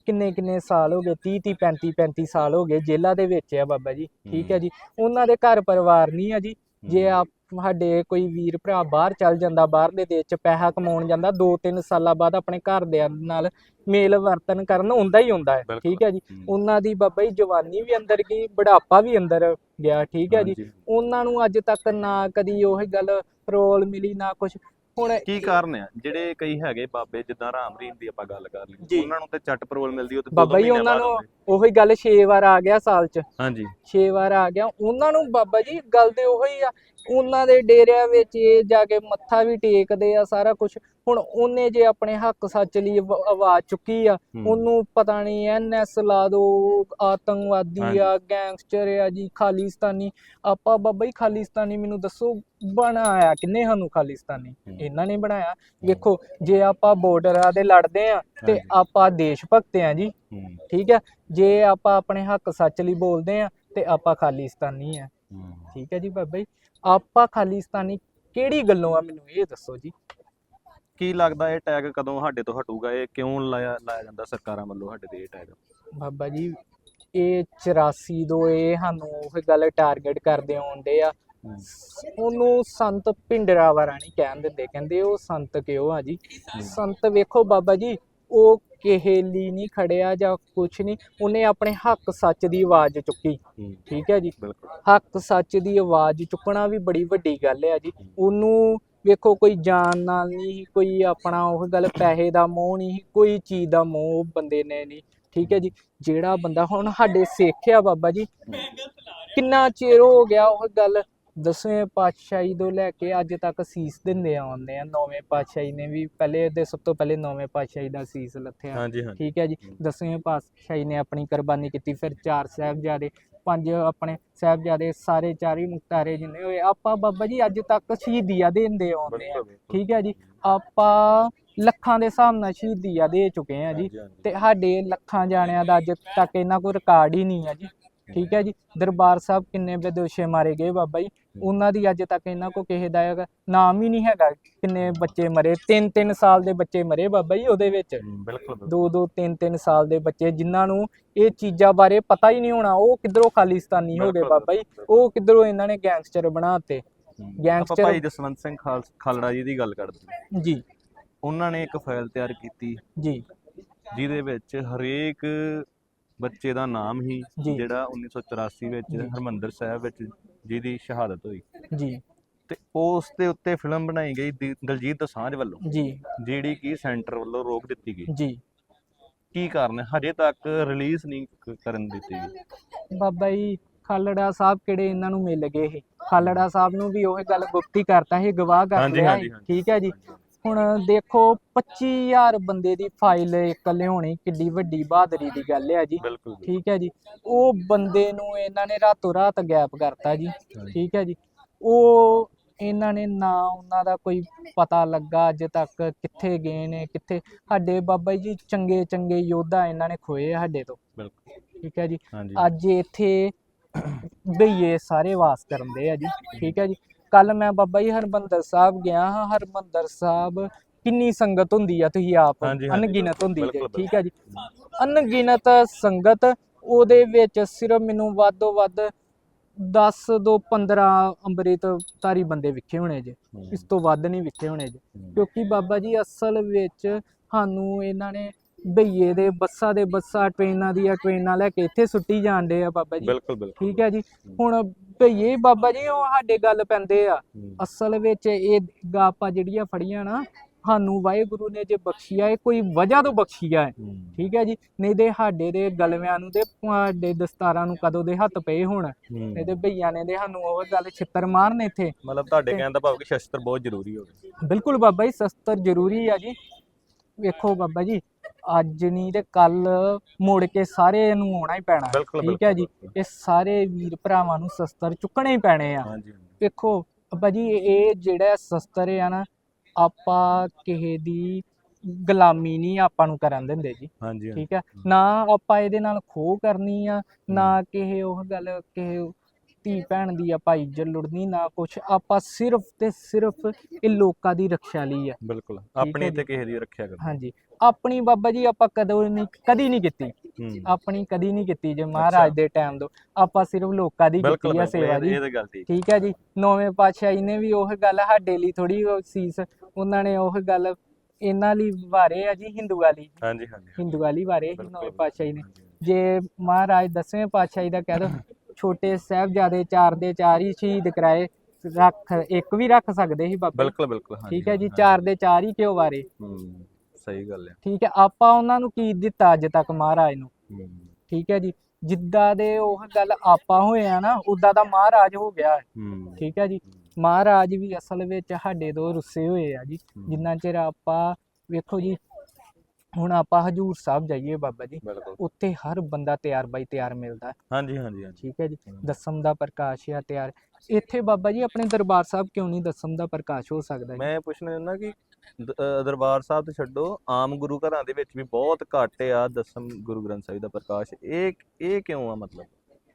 S2: ਕਿੰਨੇ ਕਿੰਨੇ ਸਾਲ ਹੋ ਗਏ 30 30 35 35 ਸਾਲ ਹੋ ਗਏ ਜੇਲ੍ਹਾਂ ਦੇ ਵਿੱਚ ਆ ਬਾਬਾ ਜੀ ਠੀਕ ਹੈ। ਜੀ ਉਹਨਾਂ ਦੇ ਘਰ ਪਰਿਵਾਰ ਨਹੀਂ ਆ ਜੀ ਜੇ। ਆਪ ਸਾਡੇ ਕੋਈ ਵੀਰ ਭਰਾ ਬਾਹਰ ਚੱਲ ਜਾਂਦਾ ਬਾਹਰਲੇ ਦੇਸ਼ ਚ ਪੈਸਾ ਕਮਾਉਣ ਜਾਂਦਾ 2-3 ਸਾਲਾਂ ਬਾਅਦ ਆਪਣੇ ਘਰਦਿਆਂ ਨਾਲ ਮੇਲ ਵਰਤਨ ਕਰਨ ਹੁੰਦਾ ਹੀ ਹੁੰਦਾ ਹੈ। ਠੀਕ ਹੈ ਜੀ। ਉਹਨਾਂ ਦੀ ਬਾਬਾ ਜੀ ਜਵਾਨੀ ਵੀ ਅੰਦਰ ਗਈ ਬੁਢਾਪਾ ਵੀ ਅੰਦਰ ਗਿਆ ਠੀਕ ਹੈ ਜੀ। ਉਹਨਾਂ ਨੂੰ ਅੱਜ ਤੱਕ ਨਾ ਕਦੀ ਉਹ ਗੱਲ ਪਰੋਲ ਮਿਲੀ ਨਾ ਕੁਝ ਹੁਣ
S1: ਕੀ ਕਾਰਨ ਆ ਜਿਹੜੇ ਕਈ ਹੈਗੇ ਬਾਬੇ ਜਿੱਦਾਂ ਰਾਮ ਰਹੀਮ ਦੀ ਆਪਾਂ ਗੱਲ ਕਰ ਲਈ
S2: ਜੀ।
S1: ਉਹਨਾਂ ਨੂੰ ਤੇ ਚੱਟ ਪਰੋਲ ਮਿਲਦੀ ਉਹ ਤੇ
S2: ਬਾਬਾ ਜੀ
S1: ਮਹੀਨੇ
S2: ਉਹਨਾਂ
S1: ਬਾਅਦ
S2: ਨੂੰ
S1: ਆਉਂਦੇ।
S2: ਉਹੀ ਗੱਲ 6 ਵਾਰ ਆ ਗਿਆ ਸਾਲ ਚ
S1: ਹਾਂਜੀ
S2: 6 ਵਾਰ ਆ ਗਿਆ ਉਹਨਾਂ ਨੂੰ ਬਾਬਾ ਜੀ ਗੱਲ ਤੇ ਉਹੀ ਆ ਉਹਨਾਂ ਦੇ ਡੇਰਿਆਂ ਵਿੱਚ ਇਹ ਜਾ ਕੇ ਮੱਥਾ ਵੀ ਟੇਕਦੇ ਆ ਸਾਰਾ ਕੁਝ ਹੁਣ ਉਹਨੇ ਜੇ ਆਪਣੇ ਹੱਕ ਸੱਚ ਲਈ ਆਵਾ- ਆਵਾਜ਼ ਚੁੱਕੀ ਆ
S1: ਹੂੰ।
S2: ਉਹਨੂੰ ਪਤਾ ਨਹੀਂ ਐਨਐਸ ਲਾ ਦੋ ਆਤੰਕਵਾਦੀ। ਆ ਗੈਂਗਸਟਰ ਆ ਜੀ ਖਾਲਿਸਤਾਨੀ ਆਪਾਂ ਬਾਬਾ ਜੀ ਖਾਲਿਸਤਾਨੀ ਮੈਨੂੰ ਦੱਸੋ ਬਣਾਇਆ ਕਿੰਨੇ ਸਾਨੂੰ ਖਾਲਿਸਤਾਨੀ
S1: ਹੂੰ।
S2: ਇਹਨਾਂ ਨੇ ਬਣਾਇਆ ਵੇਖੋ ਜੇ ਆਪਾਂ ਬਾਰਡਰਾਂ ਦੇ ਲੜਦੇ ਆ ਤੇ। ਆਪਾਂ ਦੇਸ਼ ਭਗਤ ਆ ਜੀ
S1: ਹੂੰ,
S2: ਠੀਕ ਹੈ ਜੇ ਆਪਾਂ ਆਪਣੇ ਹੱਕ ਸੱਚ ਲਈ ਬੋਲਦੇ ਆ ਤੇ ਆਪਾਂ ਖਾਲਿਸਤਾਨੀ ਆ
S1: ਹੂੰ।
S2: ਠੀਕ ਹੈ ਜੀ ਬਾਬਾ ਜੀ। ਆਪਾਂ ਖਾਲਿਸਤਾਨੀ ਕਿਹੜੀ ਗੱਲੋਂ ਆ? ਮੈਨੂੰ ਇਹ ਦੱਸੋ ਜੀ।
S1: ਕੀ ਲੱਗਦਾ ਇਹ ਟੈਗ ਕਦੋਂ ਸਾਡੇ ਤੋਂ ਹਟੂਗਾ? ਇਹ ਕਿਉਂ ਲਾਇਆ ਲਾਇਆ ਜਾਂਦਾ ਸਰਕਾਰਾਂ ਵੱਲੋਂ ਸਾਡੇ ਤੇ ਇਹ ਟੈਗ
S2: ਬਾਬਾ ਜੀ ਇਹ 84 ਤੋਂ ਇਹ ਸਾਨੂੰ ਉਹ ਗੱਲ ਟਾਰਗੇਟ ਕਰਦੇ ਆਉਂਦੇ ਆ। ਉਹਨੂੰ ਸੰਤ ਭਿੰਡਰਾ ਵਾਰਾ ਨਹੀਂ ਕਹਿਣ ਦਿੰਦੇ। ਕਹਿੰਦੇ ਉਹ ਸੰਤ ਕਿਉਂ ਆ ਜੀ? ਸੰਤ ਵੇਖੋ ਬਾਬਾ ਜੀ ਉਹ ਕਿਸੇ ਲਈ ਨਹੀਂ ਖੜਿਆ ਜਾਂ ਕੁਛ ਨਹੀਂ ਉਹਨੇ ਆਪਣੇ ਹੱਕ ਸੱਚ ਦੀ ਆਵਾਜ਼ ਚੁੱਕੀ। ਠੀਕ ਹੈ ਜੀ? ਹੱਕ ਸੱਚ ਦੀ ਆਵਾਜ਼ ਚੁੱਕਣਾ ਵੀ ਬੜੀ ਵੱਡੀ ਗੱਲ ਹੈ ਜੀ। ਉਹਨੂੰ ਵੇਖੋ ਕੋਈ ਜਾਨ ਨਾਲ ਨਹੀਂ ਕੋਈ ਆਪਣਾ ਉਹ ਗੱਲ ਪੈਸੇ ਦਾ ਮੋਹ ਨਹੀਂ ਕੋਈ ਚੀਜ਼ ਦਾ ਮੋਹ ਉਹ ਬੰਦੇ ਨੇ ਨਹੀਂ ਠੀਕ ਹੈ ਜੀ? ਜਿਹੜਾ ਬੰਦਾ ਹੁਣ ਸਾਡੇ ਸਿੱਖ ਆ ਬਾਬਾ ਜੀ ਕਿੰਨਾ ਚਿਰ ਹੋ ਗਿਆ ਉਹ ਗੱਲ ਦਸਵੇਂ ਪਾਤਸ਼ਾਹੀ ਤੋਂ ਲੈ ਕੇ ਅੱਜ ਤੱਕ ਸੀਸ ਦਿੰਦੇ ਆਉਂਦੇ ਆ। ਨੌਵੇਂ ਪਾਤਸ਼ਾਹੀ ਨੇ ਵੀ ਪਹਿਲੇ ਦੇ ਸਭ ਤੋਂ ਪਹਿਲੇ ਨੌਵੇਂ ਪਾਤਸ਼ਾਹੀ ਦਾ ਸੀਸ ਲੱਥਿਆ।
S1: ਹਾਂਜੀ ਹਾਂਜੀ।
S2: ਠੀਕ ਹੈ ਜੀ। ਦਸਵੇਂ ਪਾਤਸ਼ਾਹੀ ਨੇ ਆਪਣੀ ਕੁਰਬਾਨੀ ਕੀਤੀ ਫਿਰ ਚਾਰ ਸਾਹਿਬਜ਼ਾਦੇ ਪੰਜ ਆਪਣੇ ਸਾਹਿਬਜ਼ਾਦੇ ਸਾਰੇ ਚਾਰੀ ਮੁਕਤਾਰੇ ਜਿੰਨੇ ਹੋਏ ਆਪਾਂ ਬਾਬਾ ਜੀ ਅੱਜ ਤੱਕ ਸ਼ਹੀਦੀਆਂ ਦਿੰਦੇ ਆਉਂਦੇ ਆ। ਠੀਕ ਹੈ ਜੀ। ਆਪਾਂ ਲੱਖਾਂ ਦੇ ਹਿਸਾਬ ਨਾਲ ਸ਼ਹੀਦੀਆਂ ਦੇ ਚੁੱਕੇ ਆ ਜੀ। ਤੇ ਸਾਡੇ ਲੱਖਾਂ ਜਾਣਿਆਂ ਦਾ ਅੱਜ ਤੱਕ ਇਹਨਾਂ ਕੋਈ ਰਿਕਾਰਡ ਹੀ ਨਹੀਂ ਹੈ ਜੀ। ਠੀਕ ਹੈ ਜੀ। ਦਰਬਾਰ ਸਾਹਿਬ ਕਿੰਨੇ ਬੇਦੋਸ਼ੇ ਮਾਰੇ ਗਏ ਬਾਬਾ ਜੀ। ਉਹਨਾਂ ਦੀ ਅੱਜ ਤੱਕ ਇਹਨਾਂ ਕੋ ਕਿਸੇ ਦਾ ਨਾਮ ਹੀ ਨਹੀਂ ਹੈਗਾ ਕਿੰਨੇ ਬੱਚੇ ਮਰੇ। ਤਿੰਨ ਤਿੰਨ ਸਾਲ ਦੇ ਬੱਚੇ ਮਰੇ ਬਾਬਾ ਜੀ ਉਹਦੇ ਵਿੱਚ।
S1: ਬਿਲਕੁਲ
S2: ਦੋ ਦੋ ਤਿੰਨ ਤਿੰਨ ਸਾਲ ਦੇ ਬੱਚੇ ਜਿਨ੍ਹਾਂ ਨੂੰ ਇਹ ਚੀਜ਼ਾਂ ਬਾਰੇ ਪਤਾ ਹੀ ਨਹੀਂ ਹੋਣਾ। ਉਹ ਕਿੱਧਰੋਂ ਖਾਲਿਸਤਾਨੀ ਹੋ ਗਏ ਬਾਬਾ ਜੀ। ਉਹ ਕਿੱਧਰੋਂ ਇਹਨਾਂ ਨੇ ਗੈਂਗਸਟਰ ਬਣਾਤੇ ਗੈਂਗਸਟਰ-
S1: ਭਾਈ ਜਸਵੰਤ ਸਿੰਘ ਖਾਲ- ਖਾਲੜਾ ਜੀ ਦੀ ਗੱਲ ਕਰਦੇ।
S2: ਜੀ।
S1: ਉਹਨਾਂ ਨੇ ਇੱਕ ਫਾਈਲ ਤਿਆਰ ਕੀਤੀ।
S2: ਜੀ।
S1: ਜਿਹਦੇ ਵਿੱਚ ਹਰੇਕ ਬੱਚੇ ਦਾ ਨਾਮ ਹੀ
S2: ਜੀ।
S1: ਜਿਹੜਾ 1984 ਵਿੱਚ
S2: ਜੀ।
S1: ਹਰਮੰਦਰ ਸਾਹਿਬ ਵਿੱਚ ਜਿਹਦੀ ਸ਼ਹਾਦਤ ਹੋਈ।
S2: ਜੀ।
S1: ਤੇ ਉਸ ਦੇ ਉੱਤੇ ਫਿਲਮ ਬਣਾਈ ਗਈ ਦੀ- ਦਲਜੀਤ ਦੋਸਾਂਝ ਵੱਲੋਂ
S2: ਜੀ।
S1: ਜਿਹੜੀ ਕਿ ਸੈਂਟਰ ਵੱਲੋਂ ਰੋਕ ਦਿੱਤੀ ਗਈ।
S2: ਜੀ।
S1: ਕੀ ਕਾਰਨ ਹੈ? ਹਜੇ ਤੱਕ ਰਿਲੀਜ਼ ਨਹੀਂ ਕ- ਕਰਨ ਦਿੱਤੀ ਗਈ।
S2: ਬਾਬਾ ਜੀ ਖਾਲੜਾ ਸਾਹਿਬ ਕਿਹੜੇ ਇਹਨਾਂ ਨੂੰ ਮਿਲ ਗਏ ਇਹ? ਖਾਲੜਾ ਸਾਹਿਬ ਨੂੰ ਵੀ ਉਹ ਗੱਲ ਗੁਪਤੀ ਕਰਤਾ ਇਹ ਗਵਾਹ ਕਰ
S1: ਹਾਂਜੀ,
S2: ਲਿਆ
S1: ਹਾਂਜੀ,
S2: ਇਹ,
S1: ਹਾਂਜੀ।
S2: ਠੀਕ ਹੈ ਜੀ। ਹੁਣ ਦੇਖੋ 25000 ਬੰਦੇ ਦੀ ਫਾਈਲ ਇੱਕ ਲਿਆਉਣੀ ਕਿੱਡੀ ਵੱਡੀ ਬਹਾਦਰੀ ਦੀ ਗੱਲ ਹੈ ਜੀ। ਠੀਕ ਹੈ ਜੀ। ਉਹ ਬੰਦੇ ਨੂੰ ਇਹਨਾਂ ਨੇ ਰਾਤੋਂ ਰਾਤ ਗੈਪ ਕਰਤਾ ਜੀ। ਠੀਕ ਹੈ ਜੀ। ਉਹ ਇਹਨਾਂ ਨੇ ਨਾ ਉਹਨਾਂ ਦਾ ਕੋਈ ਪਤਾ ਲੱਗਾ ਅੱਜ ਤੱਕ ਕਿੱਥੇ ਗਏ ਨੇ ਕਿੱਥੇ ਸਾਡੇ ਬਾਬਾ ਜੀ ਚੰਗੇ ਚੰਗੇ ਯੋਧਾ ਇਹਨਾਂ ਨੇ ਖੋਏ ਆ ਸਾਡੇ ਤੋਂ।
S1: ਬਿਲਕੁਲ।
S2: ਠੀਕ ਹੈ ਜੀ। ਅੱਜ ਇੱਥੇ ਬਈਏ ਸਾਰੇ ਵਾਸ ਕਰਦੇ ਆ ਜੀ। ਠੀਕ ਹੈ ਜੀ। ਕੱਲ ਮੈਂ ਬਾਬਾ ਜੀ ਹਰਮੰਦਰ ਸਾਹਿਬ ਗਿਆ ਹਾਂ ਹਰਮੰਦਰ ਸਾਹਿਬ ਕਿੰਨੀ ਸੰਗਤ ਹੁੰਦੀ ਆ ਤੁਸੀਂ ਆਪ
S1: ਹਾਂਜੀ, ਹਾਂਜੀ,
S2: ਅਣਗਿਣਤ ਹੁੰਦੀ ਜੇ
S1: ਬਿਲਕੁਲ,
S2: ਠੀਕ ਹੈ ਜੀ। ਅਣਗਿਣਤ ਸੰਗਤ ਉਹਦੇ ਵਿੱਚ ਸਿਰਫ ਮੈਨੂੰ ਵੱਧੋ ਵੱਧ 10 ਤੋਂ 15 ਅੰਮ੍ਰਿਤ ਧਾਰੀ ਬੰਦੇ ਵਿਖੇ ਹੋਣੇ ਜੇ ਇਸ ਤੋਂ ਵੱਧ ਨਹੀਂ ਵਿਖੇ ਹੋਣੇ ਜੇ। ਕਿਉਂਕਿ ਬਾਬਾ ਜੀ ਅਸਲ ਵਿੱਚ ਸਾਨੂੰ ਇਹਨਾਂ ਨੇ ਬਈਏ ਦੇ ਬੱਸਾਂ ਦੇ ਬੱਸਾਂ ਟ੍ਰੇਨਾਂ ਦੀਆਂ ਟ੍ਰੇਨਾਂ ਲੈ ਕੇ ਇੱਥੇ ਸੁੱਟੀ ਜਾਂਦੇ ਆ ਬਾਬਾ ਜੀ।
S1: ਬਿਲਕੁਲ ਬਿਲਕੁਲ
S2: ਠੀਕ ਹੈ ਜੀ। ਹੁਣ ਭਈਏ ਬਾਬਾ ਜੀ ਉਹ ਸਾਡੇ ਗੱਲ ਪੈਂਦੇ ਆ। ਅਸਲ ਵਿੱਚ ਇਹ ਗਾਪਾਂ ਜਿਹੜੀਆਂ ਫੜੀਆਂ ਨਾ ਸਾਨੂੰ ਵਾਹਿਗੁਰੂ ਨੇ ਜੇ ਬਖਸ਼ੀਆ ਇਹ ਕੋਈ ਵਜ੍ਹਾ ਤੋਂ ਬਖਸ਼ੀਆ ਹੈ। ਠੀਕ ਹੈ ਜੀ? ਨਹੀਂ ਦੇ ਸਾਡੇ ਦੇ ਗਲਵਿਆਂ ਨੂੰ ਤੇ ਸਾਡੇ ਦਸਤਾਰਾਂ ਨੂੰ ਕਦੋਂ ਦੇ ਹੱਥ ਪਏ ਹੋਣ। ਨਹੀਂ ਤੇ ਭਈਆਂ ਨੇ ਦੇ ਸਾਨੂੰ ਉਹ ਗੱਲ ਛਿੱਤਰ ਮਾਰਨ ਇੱਥੇ।
S1: ਮਤਲਬ ਤੁਹਾਡੇ
S2: ਤੇ-
S1: ਕਹਿਣ ਦਾ ਭਾਵ ਕਿ ਸ਼ਸਤਰ ਬਹੁਤ ਜ਼ਰੂਰੀ ਹੋ ਗਏ।
S2: ਬਿਲਕੁਲ ਬਾਬਾ ਜੀ ਸ਼ਸਤਰ ਜ਼ਰੂਰੀ ਆ ਜੀ। ਵੇਖੋ ਬਾਬਾ ਜੀ ਅੱਜ ਨਹੀਂ ਤੇ ਕੱਲ ਮੁੜ ਕੇ ਸਾਰੇ ਨੂੰ ਆਉਣਾ ਹੀ ਪੈਣਾ। ਠੀਕ ਹੈ ਜੀ। ਇਹ ਸਾਰੇ ਵੀਰ ਭਰਾਵਾਂ ਨੂੰ ਸ਼ਸਤਰ ਚੁੱਕਣੇ ਹੀ ਪੈਣੇ ਆ। ਵੇਖੋ ਬਾਬਾ ਜੀ ਇਹ ਜਿਹੜਾ ਸ਼ਸਤਰ ਆ ਨਾ ਆਪਾਂ ਕਿਸੇ ਦੀ ਗੁਲਾਮੀ ਨਹੀਂ ਆਪਾਂ ਨੂੰ ਕਰਨ ਦਿੰਦੇ ਜੀ।
S1: ਹਾਂਜੀ,
S2: ਠੀਕ ਹੈ? ਨਾ ਆਪਾਂ ਇਹਦੇ ਨਾਲ ਖੋਹ ਕਰਨੀ ਆ ਨਾ ਕਿਸੇ ਉਹ ਗੱਲ ਕਿਸੇ ਧੀ ਭੈਣ ਦੀ ਆਪਾਂ ਇੱਜ਼ਤ ਲੁੱਟਣੀ ਨਾ ਕੁਛ ਆਪਾਂ ਸਿਰਫ ਤੇ ਸਿਰਫ ਇਹ ਲੋਕਾਂ ਦੀ ਰੱਖਿਆ ਲਈ ਆ।
S1: ਬਿਲਕੁਲ ਆਪਣੀ। ਤੇ ਕਿਸੇ ਦੀ ਰੱਖਿਆ ਕਰੋ
S2: ਹਾਂਜੀ ਆਪਣੀ ਬਾਬਾ ਜੀ ਆਪਾਂ ਕਦੋਂ ਨਹੀਂ ਕਦੀ ਨਹੀਂ ਕੀਤੀ। ਆਪਣੀ ਕਦੀ ਨਹੀਂ ਕੀਤੀ ਜੇ ਮਹਾਰਾਜ ਦੇ ਟਾਈਮ ਤੋਂ। ਆਪਾਂ ਸਿਰਫ ਲੋਕਾਂ ਦੀ ਕੀਤੀ ਆ ਸੇਵਾ ਜੀ।
S1: ਗੱਲ ਠੀਕ
S2: ਹੈ ਜੀ ਨੌਵੇਂ ਪਾਤਸ਼ਾਹੀ ਨੇ ਵੀ ਉਹ ਗੱਲ ਸਾਡੇ ਲਈ ਥੋੜੀ ਸੀਸ ਉਹਨਾਂ ਨੇ ਉਹ ਗੱਲ ਇਹਨਾਂ ਲਈ ਵਾਰੇ ਆ ਜੀ ਹਿੰਦੂ ਵਾਲੀ
S1: ਹਾਂਜੀ ਹਾਂਜੀ
S2: ਹਿੰਦੂ ਵਾਲੀ ਵਾਰੇ
S1: ਬਿਲਕੁਲ,
S2: ਨੌਵੇਂ ਪਾਤਸ਼ਾਹੀ ਨੇ। ਜੇ ਮਹਾਰਾਜ ਦਸਵੇਂ ਪਾਤਸ਼ਾਹੀ ਦਾ ਕਹਿ ਦੋ ਛੋਟੇ ਸਾਹਿਬਜ਼ਾਦੇ ਚਾਰ ਦੇ ਚਾਰ ਹੀ ਸ਼ਹੀਦ ਕਰਾਏ ਰੱਖ ਇੱਕ ਵੀ ਰੱਖ ਸਕਦੇ ਸੀ ਬਾਬਾ।
S1: ਬਿਲਕੁਲ ਬਿਲਕੁਲ ਹਾਂਜੀ,
S2: ਠੀਕ ਹੈ ਜੀ ਚਾਰ ਦੇ ਚਾਰ ਹੀ ਕਿਉਂ ਵਾਰੇ?
S1: ਸਹੀ ਗੱਲ ਹੈ।
S2: ਠੀਕ ਹੈ ਆਪਾਂ ਉਹਨਾਂ ਨੂੰ ਕੀ ਦਿੱਤਾ ਅੱਜ ਤੱਕ ਮਹਾਰਾਜ ਨੂੰ? ਠੀਕ ਹੈ ਜੀ ਜਿੱਦਾਂ ਦੇ ਉਹ ਗੱਲ ਆਪਾਂ ਹੋਏ ਆ ਨਾ ਉਦਾਂ ਦਾ ਮਹਾਰਾਜ ਹੋ ਗਿਆ ਹੈ। ਠੀਕ ਹੈ ਜੀ ਮਹਾਰਾਜ ਵੀ ਅਸਲ ਵਿੱਚ ਸਾਡੇ ਤੋਂ ਰੁੱਸੇ ਹੋਏ ਆ ਜੀ। ਜਿੰਨਾ ਚਿਰ ਆਪਾਂ ਵੇਖੋ ਜੀ ਹੁਣ ਆਪਾਂ ਹਜੂਰ ਸਾਹਿਬ ਜਾਈਏ ਬਾਬਾ ਜੀ
S1: ਬਿਲਕੁਲ।
S2: ਉੱਥੇ ਹਰ ਬੰਦਾ ਤਿਆਰ ਬਾਈ ਤਿਆਰ ਮਿਲਦਾ। ਹੈ,
S1: ਹਾਂਜੀ ਹਾਂਜੀ ਹਾਂਜੀ।
S2: ਠੀਕ ਹੈ ਜੀ ਦਸਮ ਦਾ ਪ੍ਰਕਾਸ਼ ਆ ਤਿਆਰ। ਇੱਥੇ ਬਾਬਾ ਜੀ ਆਪਣੇ ਦਰਬਾਰ ਸਾਹਿਬ ਕਿਉਂ ਨਹੀਂ ਦਸਮ ਦਾ ਪ੍ਰਕਾਸ਼ ਹੋ ਸਕਦਾ ਜੀ?
S1: ਮੈਂ ਪੁੱਛਣਾ ਚਾਹੁੰਦਾ ਕਿ ਦ- ਦਰਬਾਰ ਸਾਹਿਬ ਤੋਂ ਛੱਡੋ ਆਮ ਗੁਰੂ ਘਰਾਂ ਦੇ ਵਿੱਚ ਵੀ ਬਹੁਤ ਘੱਟ ਆ ਦਸਮ ਗੁਰੂ ਗ੍ਰੰਥ ਸਾਹਿਬ ਦਾ ਪ੍ਰਕਾਸ਼। ਇਹ ਇਹ ਕਿਉਂ ਆ ਮਤਲਬ?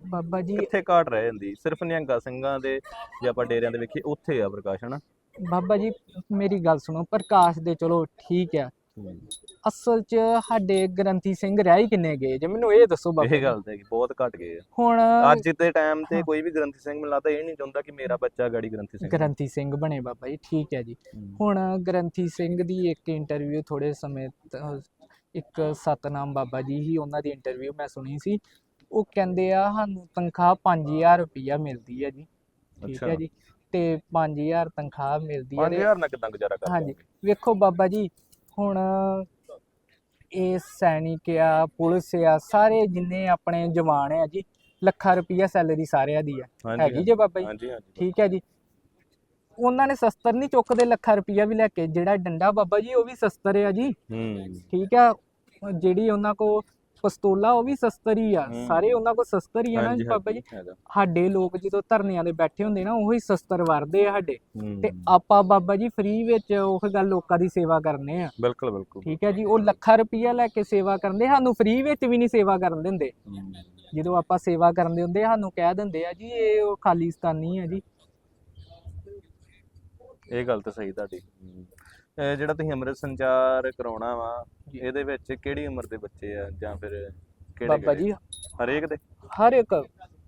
S2: ਬਾਬਾ ਜੀ
S1: ਕਿੱਥੇ ਘਾਟ ਰਹਿ ਜਾਂਦੀ? ਸਿਰਫ ਨਿਹੰਗਾ ਸਿੰਘਾਂ ਦੇ ਜੇ ਆਪਾਂ ਡੇਰਿਆਂ ਦੇ ਵੇਖੀਏ ਉੱਥੇ ਆ ਪ੍ਰਕਾਸ਼ ਹਨਾ?
S2: ਬਾਬਾ ਜੀ ਮੇਰੀ ਗੱਲ ਸੁਣੋ ਪ੍ਰਕਾਸ਼ ਦੇ ਚਲੋ ਠੀਕ ਆ ਅਸਲ 'ਚ ਸਾਡੇ ਗ੍ਰੰਥੀ ਸਿੰਘ ਰਹਿ ਹੀ ਕਿੰਨੇ ਗਏ? ਜੇ ਮੈਨੂੰ ਇਹ ਦੱਸੋ ਬਾਬਾ
S1: ਇਹ। ਗੱਲ ਤੇ ਕਿ ਬਹੁਤ ਘਟ ਗਏ ਆ।
S2: ਹੁਣ
S1: ਅੱਜ ਦੇ ਟਾਈਮ ਤੇ। ਕੋਈ ਵੀ ਗ੍ਰੰਥੀ ਸਿੰਘ ਮੈਨੂੰ ਲੱਗਦਾ ਇਹ ਨਹੀਂ ਚਾਹੁੰਦਾ ਕਿ ਮੇਰਾ ਬੱਚਾ ਗਾੜੀ ਗ੍ਰੰਥੀ ਸਿੰਘ ਬਣੇ।
S2: ਗ੍ਰੰਥੀ ਸਿੰਘ ਬਣੇ ਬਾਬਾ ਜੀ ਠੀਕ ਹੈ ਜੀ।
S1: ਹਮ,
S2: ਹੁਣ ਗ੍ਰੰਥੀ ਸਿੰਘ ਦੀ ਇੱਕ ਇੰਟਰਵਿਊ ਥੋੜੇ ਸਮੇਂ ਤ- ਇੱਕ ਸਤਨਾਮ ਬਾਬਾ ਜੀ ਹੀ ਉਹਨਾਂ ਦੀ ਇੰਟਰਵਿਊ ਮੈਂ ਸੁਣੀ ਸੀ। ਉਹ ਕਹਿੰਦੇ ਆ ਸਾਨੂੰ ਤਨਖਾਹ 5000 ਰੁਪਈਆ ਮਿਲਦੀ ਹੈ ਜੀ। ਠੀਕ
S1: ਅੱਛਾ।
S2: ਹੈ ਜੀ। ਤੇ 5000 ਤਨਖਾਹ ਮਿਲਦੀ ਹੈ ਤੇ
S1: 5000 ਨਾਲ ਕਿਦਾਂ ਗੁਜ਼ਾਰਾ ਕਰ
S2: ਹਾਂਜੀ। ਵੇਖੋ ਬਾਬਾ ਜੀ ਹੁਣ ਇਹ ਸੈਨਿਕ ਆ ਪੁਲਿਸ ਆ ਸਾਰੇ ਜਿੰਨੇ ਆਪਣੇ ਜਵਾਨ ਆ ਜੀ ਲੱਖਾਂ ਰੁਪਈਆ ਸੈਲਰੀ ਸਾਰਿਆਂ ਦੀ ਆ।
S1: ਹਾਂਜੀ
S2: ਹੈਗੀ ਜੇ ਬਾਬਾ ਜੀ?
S1: ਹਾਂਜੀ ਹਾਂਜੀ
S2: ਠੀਕ ਹੈ ਜੀ। ਉਹਨਾਂ ਨੇ ਸ਼ਸਤਰ ਨਹੀਂ ਚੁੱਕਦੇ ਲੱਖਾਂ ਰੁਪਈਆ ਵੀ ਲੈ ਕੇ ਜਿਹੜਾ ਡੰਡਾ ਬਾਬਾ ਜੀ ਉਹ ਵੀ ਸ਼ਸਤਰ ਆ ਜੀ।
S1: ਹੂੰ।
S2: ਠੀਕ ਆ ਜਿਹੜੀ ਉਹਨਾਂ ਕੋ ਪਿਸਤੌਲਾਂ ਉਹ ਵੀ ਸ਼ਸਤਰ ਹੀ ਆ।
S1: ਹੂੰ।
S2: ਸਾਰੇ ਉਹਨਾਂ ਕੋਲ ਸ਼ਸਤਰ ਹੀ ਆ ਨਾ ਬਾਬਾ ਜੀ।
S1: ਹੈਗਾ।
S2: ਸਾਡੇ ਲੋਕ ਜਦੋਂ ਧਰਨਿਆਂ ਦੇ ਬੈਠੇ ਹੁੰਦੇ ਨਾ ਉਹੀ ਸ਼ਸਤਰ ਵਰਦੇ ਆ ਸਾਡੇ।
S1: ਹੂੰ,
S2: ਤੇ ਆਪਾਂ ਬਾਬਾ ਜੀ ਫ੍ਰੀ ਵਿੱਚ ਉਹ ਗੱਲ ਲੋਕਾਂ ਦੀ ਸੇਵਾ ਕਰਨੇ ਆ।
S1: ਬਿਲਕੁਲ ਬਿਲਕੁਲ।
S2: ਠੀਕ ਹੈ ਜੀ ਉਹ ਲੱਖਾਂ ਰੁਪਈਆ ਲੈ ਕੇ ਸੇਵਾ ਕਰਦੇ ਸਾਨੂੰ ਫ੍ਰੀ ਵਿੱਚ ਵੀ ਨਹੀਂ ਸੇਵਾ ਕਰਨ ਦਿੰਦੇ।
S1: ਹੂੰ,
S2: ਜਦੋਂ ਆਪਾਂ ਸੇਵਾ ਕਰਨ ਦੇ ਹੁੰਦੇ ਆ, ਸਾਨੂੰ ਕਹਿ ਦਿੰਦੇ ਆ ਜੀ ਇਹ ਉਹ ਖਾਲਿਸਤਾਨੀ ਆ ਜੀ।
S1: ਇਹ ਗੱਲ ਤਾਂ ਸਹੀ ਤੁਹਾਡੀ। ਹੂੰ। ਜਿਹੜਾ ਤੁਸੀਂ ਅੰਮ੍ਰਿਤ ਸੰਚਾਰ ਕਰਾਉਣਾ ਵਾ
S2: ਜੀ।
S1: ਇਹਦੇ ਵਿੱਚ ਕਿਹੜੀ ਉਮਰ ਦੇ ਬੱਚੇ ਆ ਜਾਂ ਫਿਰ ਕਿਹੜੇ
S2: ਬਾਬਾ? ਜੀ
S1: ਹਰੇਕ ਦੇ
S2: ਹਰ ਇੱਕ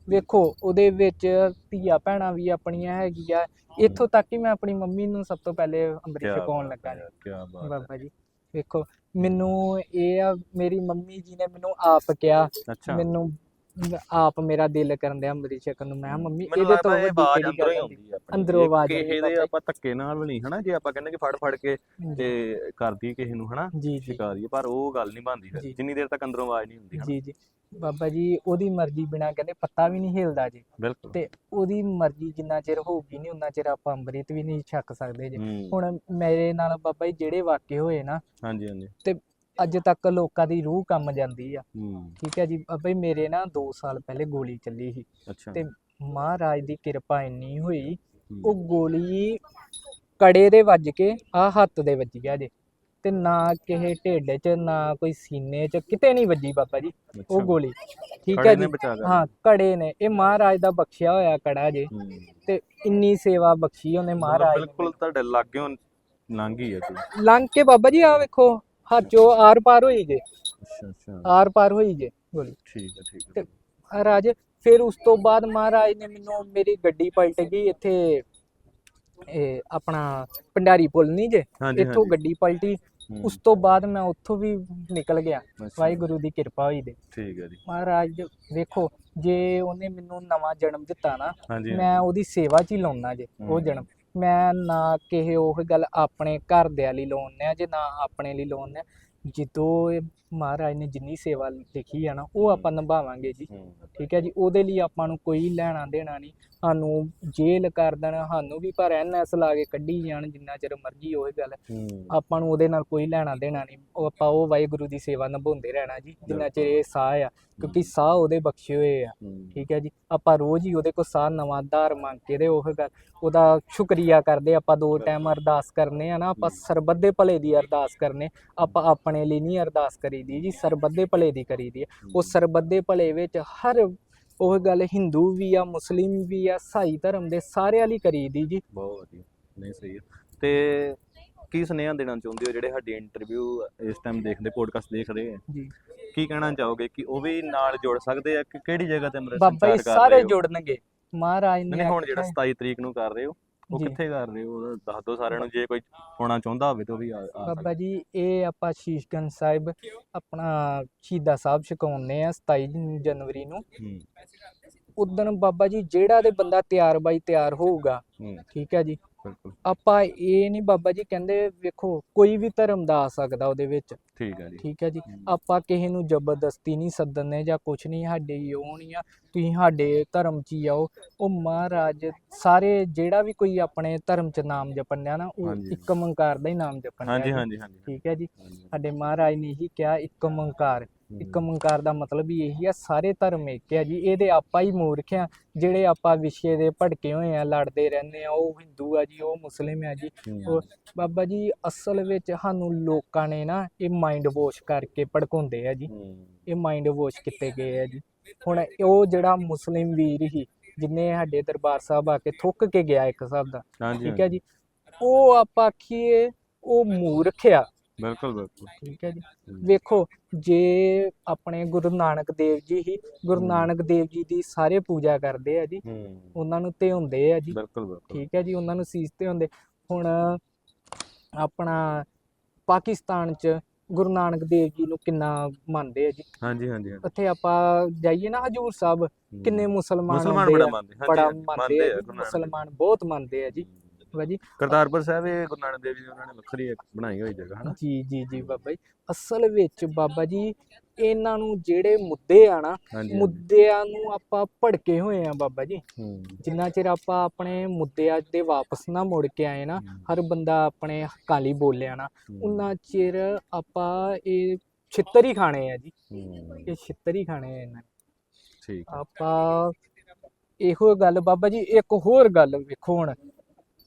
S2: ਵੇਖੋ ਉਹਦੇ ਵਿੱਚ ਧੀਆ ਭੈਣਾਂ ਵੀ ਆਪਣੀਆਂ ਹੈਗੀਆਂ ਇੱਥੋਂ ਤੱਕ ਕਿ ਮੈਂ ਆਪਣੀ ਮੰਮੀ ਨੂੰ ਸਭ ਤੋਂ ਪਹਿਲੇ ਅੰਮ੍ਰਿਤ ਛਕਾਉਣ ਲੱਗਾ ਜੀ
S1: ਬਾਤ।
S2: ਬਾਬਾ ਜੀ ਵੇਖੋ ਮੈਨੂੰ ਇਹ ਆ ਮੇਰੀ ਮੰਮੀ ਜੀ ਨੇ ਮੈਨੂੰ ਆਪ ਕਿਹਾ
S1: ਅੱਛਾ
S2: ਮੈਨੂੰ ਆਪ ਮੇਰਾ ਦਿਲ ਕਰਨ ਡਿਆ ਅੰਮ੍ਰਿਤ ਛਕਣ ਨੂੰ। ਮੈਂ ਕਿਹਾ, ਮੰਮੀ ਇਹਦੇ ਤੋਂ ਵੱਡੀ
S1: ਆਵਾਜ਼
S2: ਕਿਹੜੀ
S1: ਅੰਦਰੋਂ ਹੀ
S2: ਗੱਲ
S1: ਆਉਂਦੀ ਹੈ ਆਪਣੀ।
S2: ਅੰਦਰੋਂ ਆਵਾਜ਼
S1: ਕਿਸੇ
S2: ਆਉਂਦੀ
S1: ਦੇ ਆਪਾਂ ਧੱਕੇ ਨਾਲ ਵੀ ਨਹੀਂ ਹਨਾ? ਜੇ ਆਪਾਂ ਕਹਿੰਦੇ ਕਿ ਫੜ ਫੜ ਕੇ ਤੇ ਕਰਦੀ ਕਿਸੇ ਨੂੰ ਹਨਾ?
S2: ਜੀ ਜੀ।
S1: ਸ਼ਿਕਾ ਦਈਏ ਪਰ ਉਹ ਗੱਲ ਨਹੀਂ ਬਣਦੀ ਫਿਰ।
S2: ਜੀ।
S1: ਜਿੰਨੀ ਦੇਰ ਤੱਕ ਅੰਦਰੋਂ ਆਵਾਜ਼ ਨਹੀਂ ਹੁੰਦੀ ਹਨਾ?
S2: ਜੀ ਜੀ। ਬਾਬਾ ਜੀ ਉਹਦੀ ਮਰਜ਼ੀ ਬਿਨਾ ਕਹਿੰਦੇ ਪੱਤਾ ਵੀ ਨਹੀਂ ਹਿਲਦਾ ਜੀ।
S1: ਬਿਲਕੁਲ।
S2: ਤੇ ਉਹਦੀ ਮਰਜ਼ੀ ਜਿੰਨਾ ਚਿਰ ਹੋਊਗੀ ਨਹੀਂ ਉਨਾ ਚਿਰ ਆਪਾਂ ਅੰਮ੍ਰਿਤ ਵੀ ਨਹੀਂ ਛਕ ਸਕਦੇ ਜੀ।
S1: ਹੂੰ,
S2: ਹੁਣ ਮੇਰੇ ਨਾਲ ਬਾਬਾ ਜੀ ਜਿਹੜੇ ਵਾਕਿਏ ਹੋਏ ਨਾ
S1: ਹਾਂਜੀ ਹਾਂਜੀ।
S2: ਅੱਜ ਤੱਕ ਲੋਕਾਂ ਦੀ ਰੂਹ ਕੰਮ ਜਾਂਦੀ ਆ।
S1: ਹੂੰ।
S2: ਠੀਕ ਹੈ ਜੀ ਜੀ ਮੇਰੇ ਨਾ 2 ਸਾਲ ਪਹਿਲੇ ਗੋਲੀ ਚੱਲੀ ਸੀ
S1: ਅੱਛਾ।
S2: ਤੇ ਮਹਾਰਾਜ ਦੀ ਕਿਰਪਾ ਇੰਨੀ ਹੋਈ ਉਹ ਗੋਲੀ ਕੜੇ ਦੇ ਵੱਜ ਕੇ ਆ ਹੱਥ ਦੇ ਵੱਜੀ ਗਿਆ ਜੇ ਤੇ ਨਾ ਕਿਸੇ ਢਿੱਡ 'ਚ ਨਾ ਕੋਈ ਸੀਨੇ 'ਚ ਕਿਤੇ ਨਹੀਂ ਵੱਜੀ ਬਾਬਾ ਜੀ ਉਹ। ਗੋਲੀ। ਠੀਕ ਹੈ ਜੀ ਹਾਂ ਕੜੇ ਨੇ ਇਹ ਮਹਾਰਾਜ ਦਾ ਬਖਸ਼ਿਆ ਹੋਇਆ ਕੜਾ ਜੇ ਤੇ ਇੰਨੀ ਸੇਵਾ ਬਖਸ਼ੀ ਉਹਨੇ ਮਹਾਰਾਜ
S1: ਬਿਲਕੁਲ ਤੁਹਾਡੇ ਲਾਗਿਓਂ ਲੰਘ ਹੈ
S2: ਲੰਘ ਕੇ ਬਾਬਾ ਜੀ ਆ ਵੇਖੋ ਹੱਥ 'ਚੋਂ ਆਰ ਪਾਰ ਹੋਈ ਜੇ।
S1: ਅੱਛਾ ਅੱਛਾ।
S2: ਆਰ ਪਾਰ ਹੋਈ ਜੇ ਗੋਲੀ
S1: ਠੀਕ ਹੈ ਠੀਕ ਹੈ।
S2: ਤੇ ਮਹਾਰਾਜ ਫਿਰ ਉਸ ਤੋਂ ਬਾਅਦ ਮਹਾਰਾਜ ਨੇ ਮੈਨੂੰ ਮੇਰੀ ਗੱਡੀ ਪਲਟ ਗਈ ਇੱਥੇ ਇਹ ਆਪਣਾ ਭੰਡਾਰੀ ਪੁਲ ਨਹੀਂ ਜੇ
S1: ਹਾਂਜੀ
S2: ਇੱਥੋਂ ਗੱਡੀ ਪਲਟੀ।
S1: ਹੂੰ,
S2: ਉਸ ਤੋਂ ਬਾਅਦ ਮੈਂ ਉੱਥੋਂ ਵੀ ਨਿਕਲ ਗਿਆ
S1: ਅੱਛਾ,
S2: ਵਾਹਿਗੁਰੂ ਦੀ ਕਿਰਪਾ ਹੋਈ ਦੇ
S1: ਠੀਕ ਹੈ ਜੀ।
S2: ਮਹਾਰਾਜ ਵੇਖੋ ਜੇ ਉਹਨੇ ਮੈਨੂੰ ਨਵਾਂ ਜਨਮ ਦਿੱਤਾ ਨਾ
S1: ਹਾਂਜੀ
S2: ਮੈਂ ਉਹਦੀ ਸੇਵਾ 'ਚ ਹੀ ਲਾਉਣਾ ਜੇ ਉਹ। ਜਨਮ। ਮੈਂ ਨਾ ਕਿਸੇ ਉਹ ਗੱਲ ਆਪਣੇ ਘਰਦਿਆਂ ਲਈ ਲਾਉਣੇ ਆ ਜੇ ਨਾ ਆਪਣੇ ਲਈ ਲਾਉਣੇ ਆ ਜਦੋਂ ਇਹ ਮਹਾਰਾਜ ਨੇ ਜਿੰਨੀ ਸੇਵਾ ਲਿਖੀ ਆ ਨਾ ਉਹ ਆਪਾਂ ਨਿਭਾਵਾਂਗੇ ਜੀ। ਠੀਕ ਹੈ ਜੀ ਉਹਦੇ ਲਈ ਆਪਾਂ ਨੂੰ ਕੋਈ ਲੈਣਾ ਦੇਣਾ ਨਹੀਂ। ਸਾਨੂੰ ਜੇਲ੍ਹ ਕਰ ਦੇਣ ਸਾਨੂੰ ਵੀ ਪਰ ਐਨਐਸ ਲਾ ਕੇ ਕੱਢੀ ਜਾਣ ਜਿੰਨਾ ਚਿਰ ਮਰਜ਼ੀ ਹੋਏ ਗੱਲ। ਆਪਾਂ ਨੂੰ ਉਹਦੇ ਨਾਲ ਕੋਈ ਲੈਣਾ ਦੇਣਾ ਨਹੀਂ। ਉਹ ਆਪਾਂ ਉਹ ਵਾਹਿਗੁਰੂ ਦੀ ਸੇਵਾ ਨਿਭਾਉਂਦੇ ਰਹਿਣਾ ਜੀ ਜਿੰਨਾ ਚਿਰ ਇਹ ਸਾਹ ਆ ਕਿਉਂਕਿ ਸਾਹ ਉਹਦੇ ਬਖਸ਼ੇ ਹੋਏ ਆ। ਠੀਕ ਹੈ ਜੀ। ਆਪਾਂ ਰੋਜ਼ ਹੀ ਉਹਦੇ ਕੋਲ ਸਾਹ ਨਵਾਂ ਧਾਰ ਮੰਗ ਕੇ ਦੇ ਉਹ ਗੱਲ ਉਹਦਾ ਸ਼ੁਕਰੀਆ ਕਰਦੇ ਆਪਾਂ ਦੋ ਟਾਈਮ ਅਰਦਾਸ ਕਰਨੇ ਆ ਨਾ ਆਪਾਂ। ਸਰਬੱਤ ਦੇ ਭਲੇ ਦੀ ਅਰਦਾਸ ਕਰਨੇ। ਆਪਾਂ ਆਪਣੇ ਲਈ ਨਹੀਂ ਅਰਦਾਸ ਕਰੀਦੀ ਜੀ ਸਰਬੱਤ ਦੇ ਭਲੇ ਦੀ ਕਰੀਦੀ ਉਹ ਸਰਬੱਤ ਦੇ ਭਲੇ ਵਿੱਚ ਹਰ ਉਹ ਗੱਲ ਹਿੰਦੂ ਵੀ ਆ ਮੁਸਲਿਮ ਵੀ ਆ ਸਾਈ ਧਰਮ ਦੇ ਸਾਰਿਆਂ ਲਈ ਕਰੀਦੀ ਜੀ।
S1: ਬਹੁਤ ਵਧੀਆ ਨਹੀਂ ਸਹੀ ਹੈ ਤੇ ਕੀ ਸੁਨੇਹਾ ਦੇਣਾ ਚਾਹੁੰਦੇ ਹੋ ਜਿਹੜੇ ਸਾਡੀ ਇੰਟਰਵਿਊ ਇਸ ਟਾਈਮ ਦੇਖਦੇ ਪੋਡਕਾਸਟ ਦੇਖ ਰਹੇ ਆ?
S2: ਜੀ।
S1: ਕੀ ਕਹਿਣਾ ਚਾਹੋਗੇ ਕਿ ਉਹ ਵੀ ਨਾਲ ਜੁੜ ਸਕਦੇ ਆ? ਕਿ ਕਿਹੜੀ ਜਗ੍ਹਾ ਤੇ ਅੰਮ੍ਰਿਤ
S2: ਬਾਬਾ ਜੀ
S1: ਸੰਚਾਰ ਕਰ
S2: ਸਾਰੇ
S1: ਹੋ?
S2: ਜੁੜਨਗੇ। ਮਹਾਰਾਜ ਨੇ
S1: ਨਹੀਂ ਹੁਣ ਜਿਹੜਾ
S2: ਆਖਿਆ-
S1: 27 ਤਰੀਕ ਨੂੰ ਕਰ ਰਹੇ ਹੋ? ਉਹ
S2: ਜੀ।
S1: ਕਿੱਥੇ ਕਰ ਰਹੇ ਹੋ? ਉਹਦਾ ਦੱਸ ਦਿਓ ਸਾਰਿਆਂ ਨੂੰ ਜੇ ਕੋਈ ਹੋਣਾ ਚਾਹੁੰਦਾ ਹੋਵੇ ਤਾਂ ਉਹ ਵੀ ਆ ਆ
S2: ਬਾਬਾ ਜੀ ਇਹ ਆਪਾਂ ਸ਼ੀਸ਼ਗੰਜ ਸਾਹਿਬ ਆਪਣਾ ਸ਼ਹੀਦਾਂ ਸਾਹਿਬ ਛਕਾਉਂਦੇ ਆ 27 ਜਨਵਰੀ ਨੂੰ।
S1: ਹੂੰ।
S2: ਉਦੋਂ ਬਾਬਾ ਜੀ ਜਿਹੜਾ ਦੇ ਬੰਦਾ ਤਿਆਰ ਬਾਈ ਤਿਆਰ ਹੋਊਗਾ
S1: ਹੂੰ।
S2: ਠੀਕ ਹੈ ਜੀ।
S1: ਬਿਲਕੁਲ।
S2: ਆਪਾਂ ਇਹ ਨਹੀਂ ਬਾਬਾ ਜੀ ਕਹਿੰਦੇ ਵੇਖੋ ਕੋਈ ਵੀ ਧਰਮ ਦਾ ਆ ਸਕਦਾ ਉਹਦੇ ਵਿੱਚ।
S1: ਠੀਕ ਹੈ ਜੀ।
S2: ਠੀਕ ਹੈ ਜੀ।
S1: ਹੂੰ,
S2: ਆਪਾਂ ਕਿਸੇ ਨੂੰ ਜ਼ਬਰਦਸਤੀ ਨਹੀਂ ਸੱਦਣੇ ਜਾਂ ਕੁਛ ਨਹੀਂ ਸਾਡੇ ਹੀ ਉਹ ਨਹੀਂ ਆ। ਤੁਸੀਂ ਸਾਡੇ ਧਰਮ 'ਚ ਹੀ ਆਓ। ਉਹ ਮਹਾਰਾਜ ਸਾਰੇ ਜਿਹੜਾ ਵੀ ਕੋਈ ਆਪਣੇ ਧਰਮ 'ਚ ਨਾਮ ਜਪਣ ਡਿਆ ਨਾ ਉਹ। ਇੱਕ ਓੰਕਾਰ ਦਾ ਹੀ ਨਾਮ ਜਪਣ ਡਿਆ
S1: ਹਾਂਜੀ। ਹਾਂਜੀ ਹਾਂਜੀ।
S2: ਠੀਕ ਹੈ ਜੀ। ਸਾਡੇ ਮਹਾਰਾਜ ਨੇ ਇਹੀ ਕਿਹਾ ਇੱਕ ਓੰਕਾਰ। ਇੱਕ
S1: ਹੂੰ,
S2: ਓੰਕਾਰ ਦਾ ਮਤਲਬ ਹੀ ਇਹੀ ਆ ਸਾਰੇ ਧਰਮ ਇੱਕ ਆ ਜੀ ਇਹਦੇ ਆਪਾਂ ਹੀ ਮੂਰਖ ਆ ਜਿਹੜੇ ਆਪਾਂ ਵਿਸ਼ੇ ਦੇ ਭਟਕੇ ਹੋਏ ਆ ਲੜਦੇ ਰਹਿੰਦੇ ਆ ਉਹ ਹਿੰਦੂ ਆ ਜੀ ਉਹ ਮੁਸਲਿਮ ਆ ਜੀ ਉਹ ਬਾਬਾ ਜੀ ਅਸਲ ਵਿੱਚ ਸਾਨੂੰ ਲੋਕਾਂ ਨੇ ਨਾ ਇਹ ਮਾਈਂਡ ਵਾਸ਼ ਕਰਕੇ ਭੜਕਾਉਂਦੇ ਆ ਜੀ। ਇਹ ਮਾਈਂਡ ਵਾਸ਼ ਕੀਤੇ ਗਏ ਆ ਜੀ। ਹੁਣ ਉਹ ਜਿਹੜਾ ਮੁਸਲਿਮ ਵੀਰ ਹੀ ਜਿਨੇ ਸਾਡੇ ਦਰਬਾਰ ਸਾਹਿਬ ਆ ਕੇ ਥੁੱਕ ਕੇ ਗਿਆ ਇੱਕ ਹਿਸਾਬ ਦਾ ਠੀਕ ਹੈ ਜੀ ਉਹ ਆਪਾਂ ਆਖੀਏ ਉਹ ਮੂਰਖ ਆ।
S1: ਬਿਲਕੁਲ ਬਿਲਕੁਲ।
S2: ਠੀਕ ਹੈ ਜੀ। ਵੇਖੋ ਜੇ ਆਪਣੇ ਗੁਰੂ ਨਾਨਕ ਦੇਵ ਜੀ ਹੀ ਗੁਰੂ। ਨਾਨਕ ਦੇਵ ਜੀ ਦੀ ਸਾਰੇ ਪੂਜਾ ਕਰਦੇ ਆ ਜੀ ਉਹਨਾਂ ਨੂੰ ਤੇ ਹੁੰਦੇ ਆ ਜੀ।
S1: ਬਿਲਕੁਲ ਬਿਲਕੁਲ।
S2: ਠੀਕ ਹੈ ਜੀ ਉਹਨਾਂ ਨੂੰ ਸੀਸ ਤੇ ਹੁੰਦੇ। ਹੁਣ ਆਪਣਾ ਪਾਕਿਸਤਾਨ ਚ ਗੁਰੂ ਨਾਨਕ ਦੇਵ ਜੀ ਨੂੰ ਕਿੰਨਾ ਮੰਨਦੇ ਆ ਜੀ?
S1: ਹਾਂਜੀ ਹਾਂਜੀ
S2: ਉੱਥੇ ਆਪਾਂ ਜਾਈਏ ਨਾ ਹਜੂਰ ਸਾਹਿਬ। ਕਿੰਨੇ ਮੁਸਲਮਾਨ
S1: ਬੜਾ ਮੰਨਦੇ
S2: ਬੜਾ ਮੰਨਦੇ ਆ ਮੁਸਲਮਾਨ ਬਹੁਤ ਮੰਨਦੇ ਆ ਜੀ।
S1: ਹੂੰ।
S2: ਬਾਬਾ ਜੀ।
S1: ਕਰਤਾਰਪੁਰ ਸਾਹਿਬ ਇਹ ਗੁਰੂ ਨਾਨਕ ਦੇਵ ਜੀ ਉਹਨਾਂ ਨੇ ਵੱਖਰੀ ਇੱਕ ਬਣਾਈ ਹੋਈ ਜਗ੍ਹਾ ਹਨਾ?
S2: ਜੀ ਜੀ ਜੀ ਬਾਬਾ ਜੀ। ਅਸਲ ਵਿੱਚ ਬਾਬਾ ਜੀ ਇਹਨਾਂ ਨੂੰ ਜਿਹੜੇ ਮੁੱਦੇ ਆ ਨਾ
S1: ਹਾਂਜੀ
S2: ਮੁੱਦਿਆਂ ਨੂੰ ਆਪਾਂ ਭੜਕੇ ਹੋਏ ਆ ਬਾਬਾ ਜੀ।
S1: ਹੂੰ,
S2: ਜਿੰਨਾ ਚਿਰ ਆਪਾਂ ਆਪਣੇ ਮੁੱਦਿਆਂ ਦੇ ਵਾਪਸ ਨਾ ਮੁੜ ਕੇ ਆਏ ਨਾ ਹਰ ਬੰਦਾ ਆਪਣੇ ਹੱਕਾਂ ਲਈ ਬੋਲਿਆ ਨਾ ਉਨਾ ਚਿਰ ਆਪਾਂ ਇਹ ਛਿੱਤਰ ਹੀ ਖਾਣੇ ਆ ਜੀ।
S1: ਹੂੰ।
S2: ਇਹ ਛਿੱਤਰ ਹੀ ਖਾਣੇ ਆ ਇਹਨਾਂ ਨੇ।
S1: ਠੀਕ।
S2: ਆਪਾਂ ਇਹੋ ਗੱਲ ਬਾਬਾ ਜੀ ਇੱਕ ਹੋਰ ਗੱਲ ਵੇਖੋ ਹੁਣ।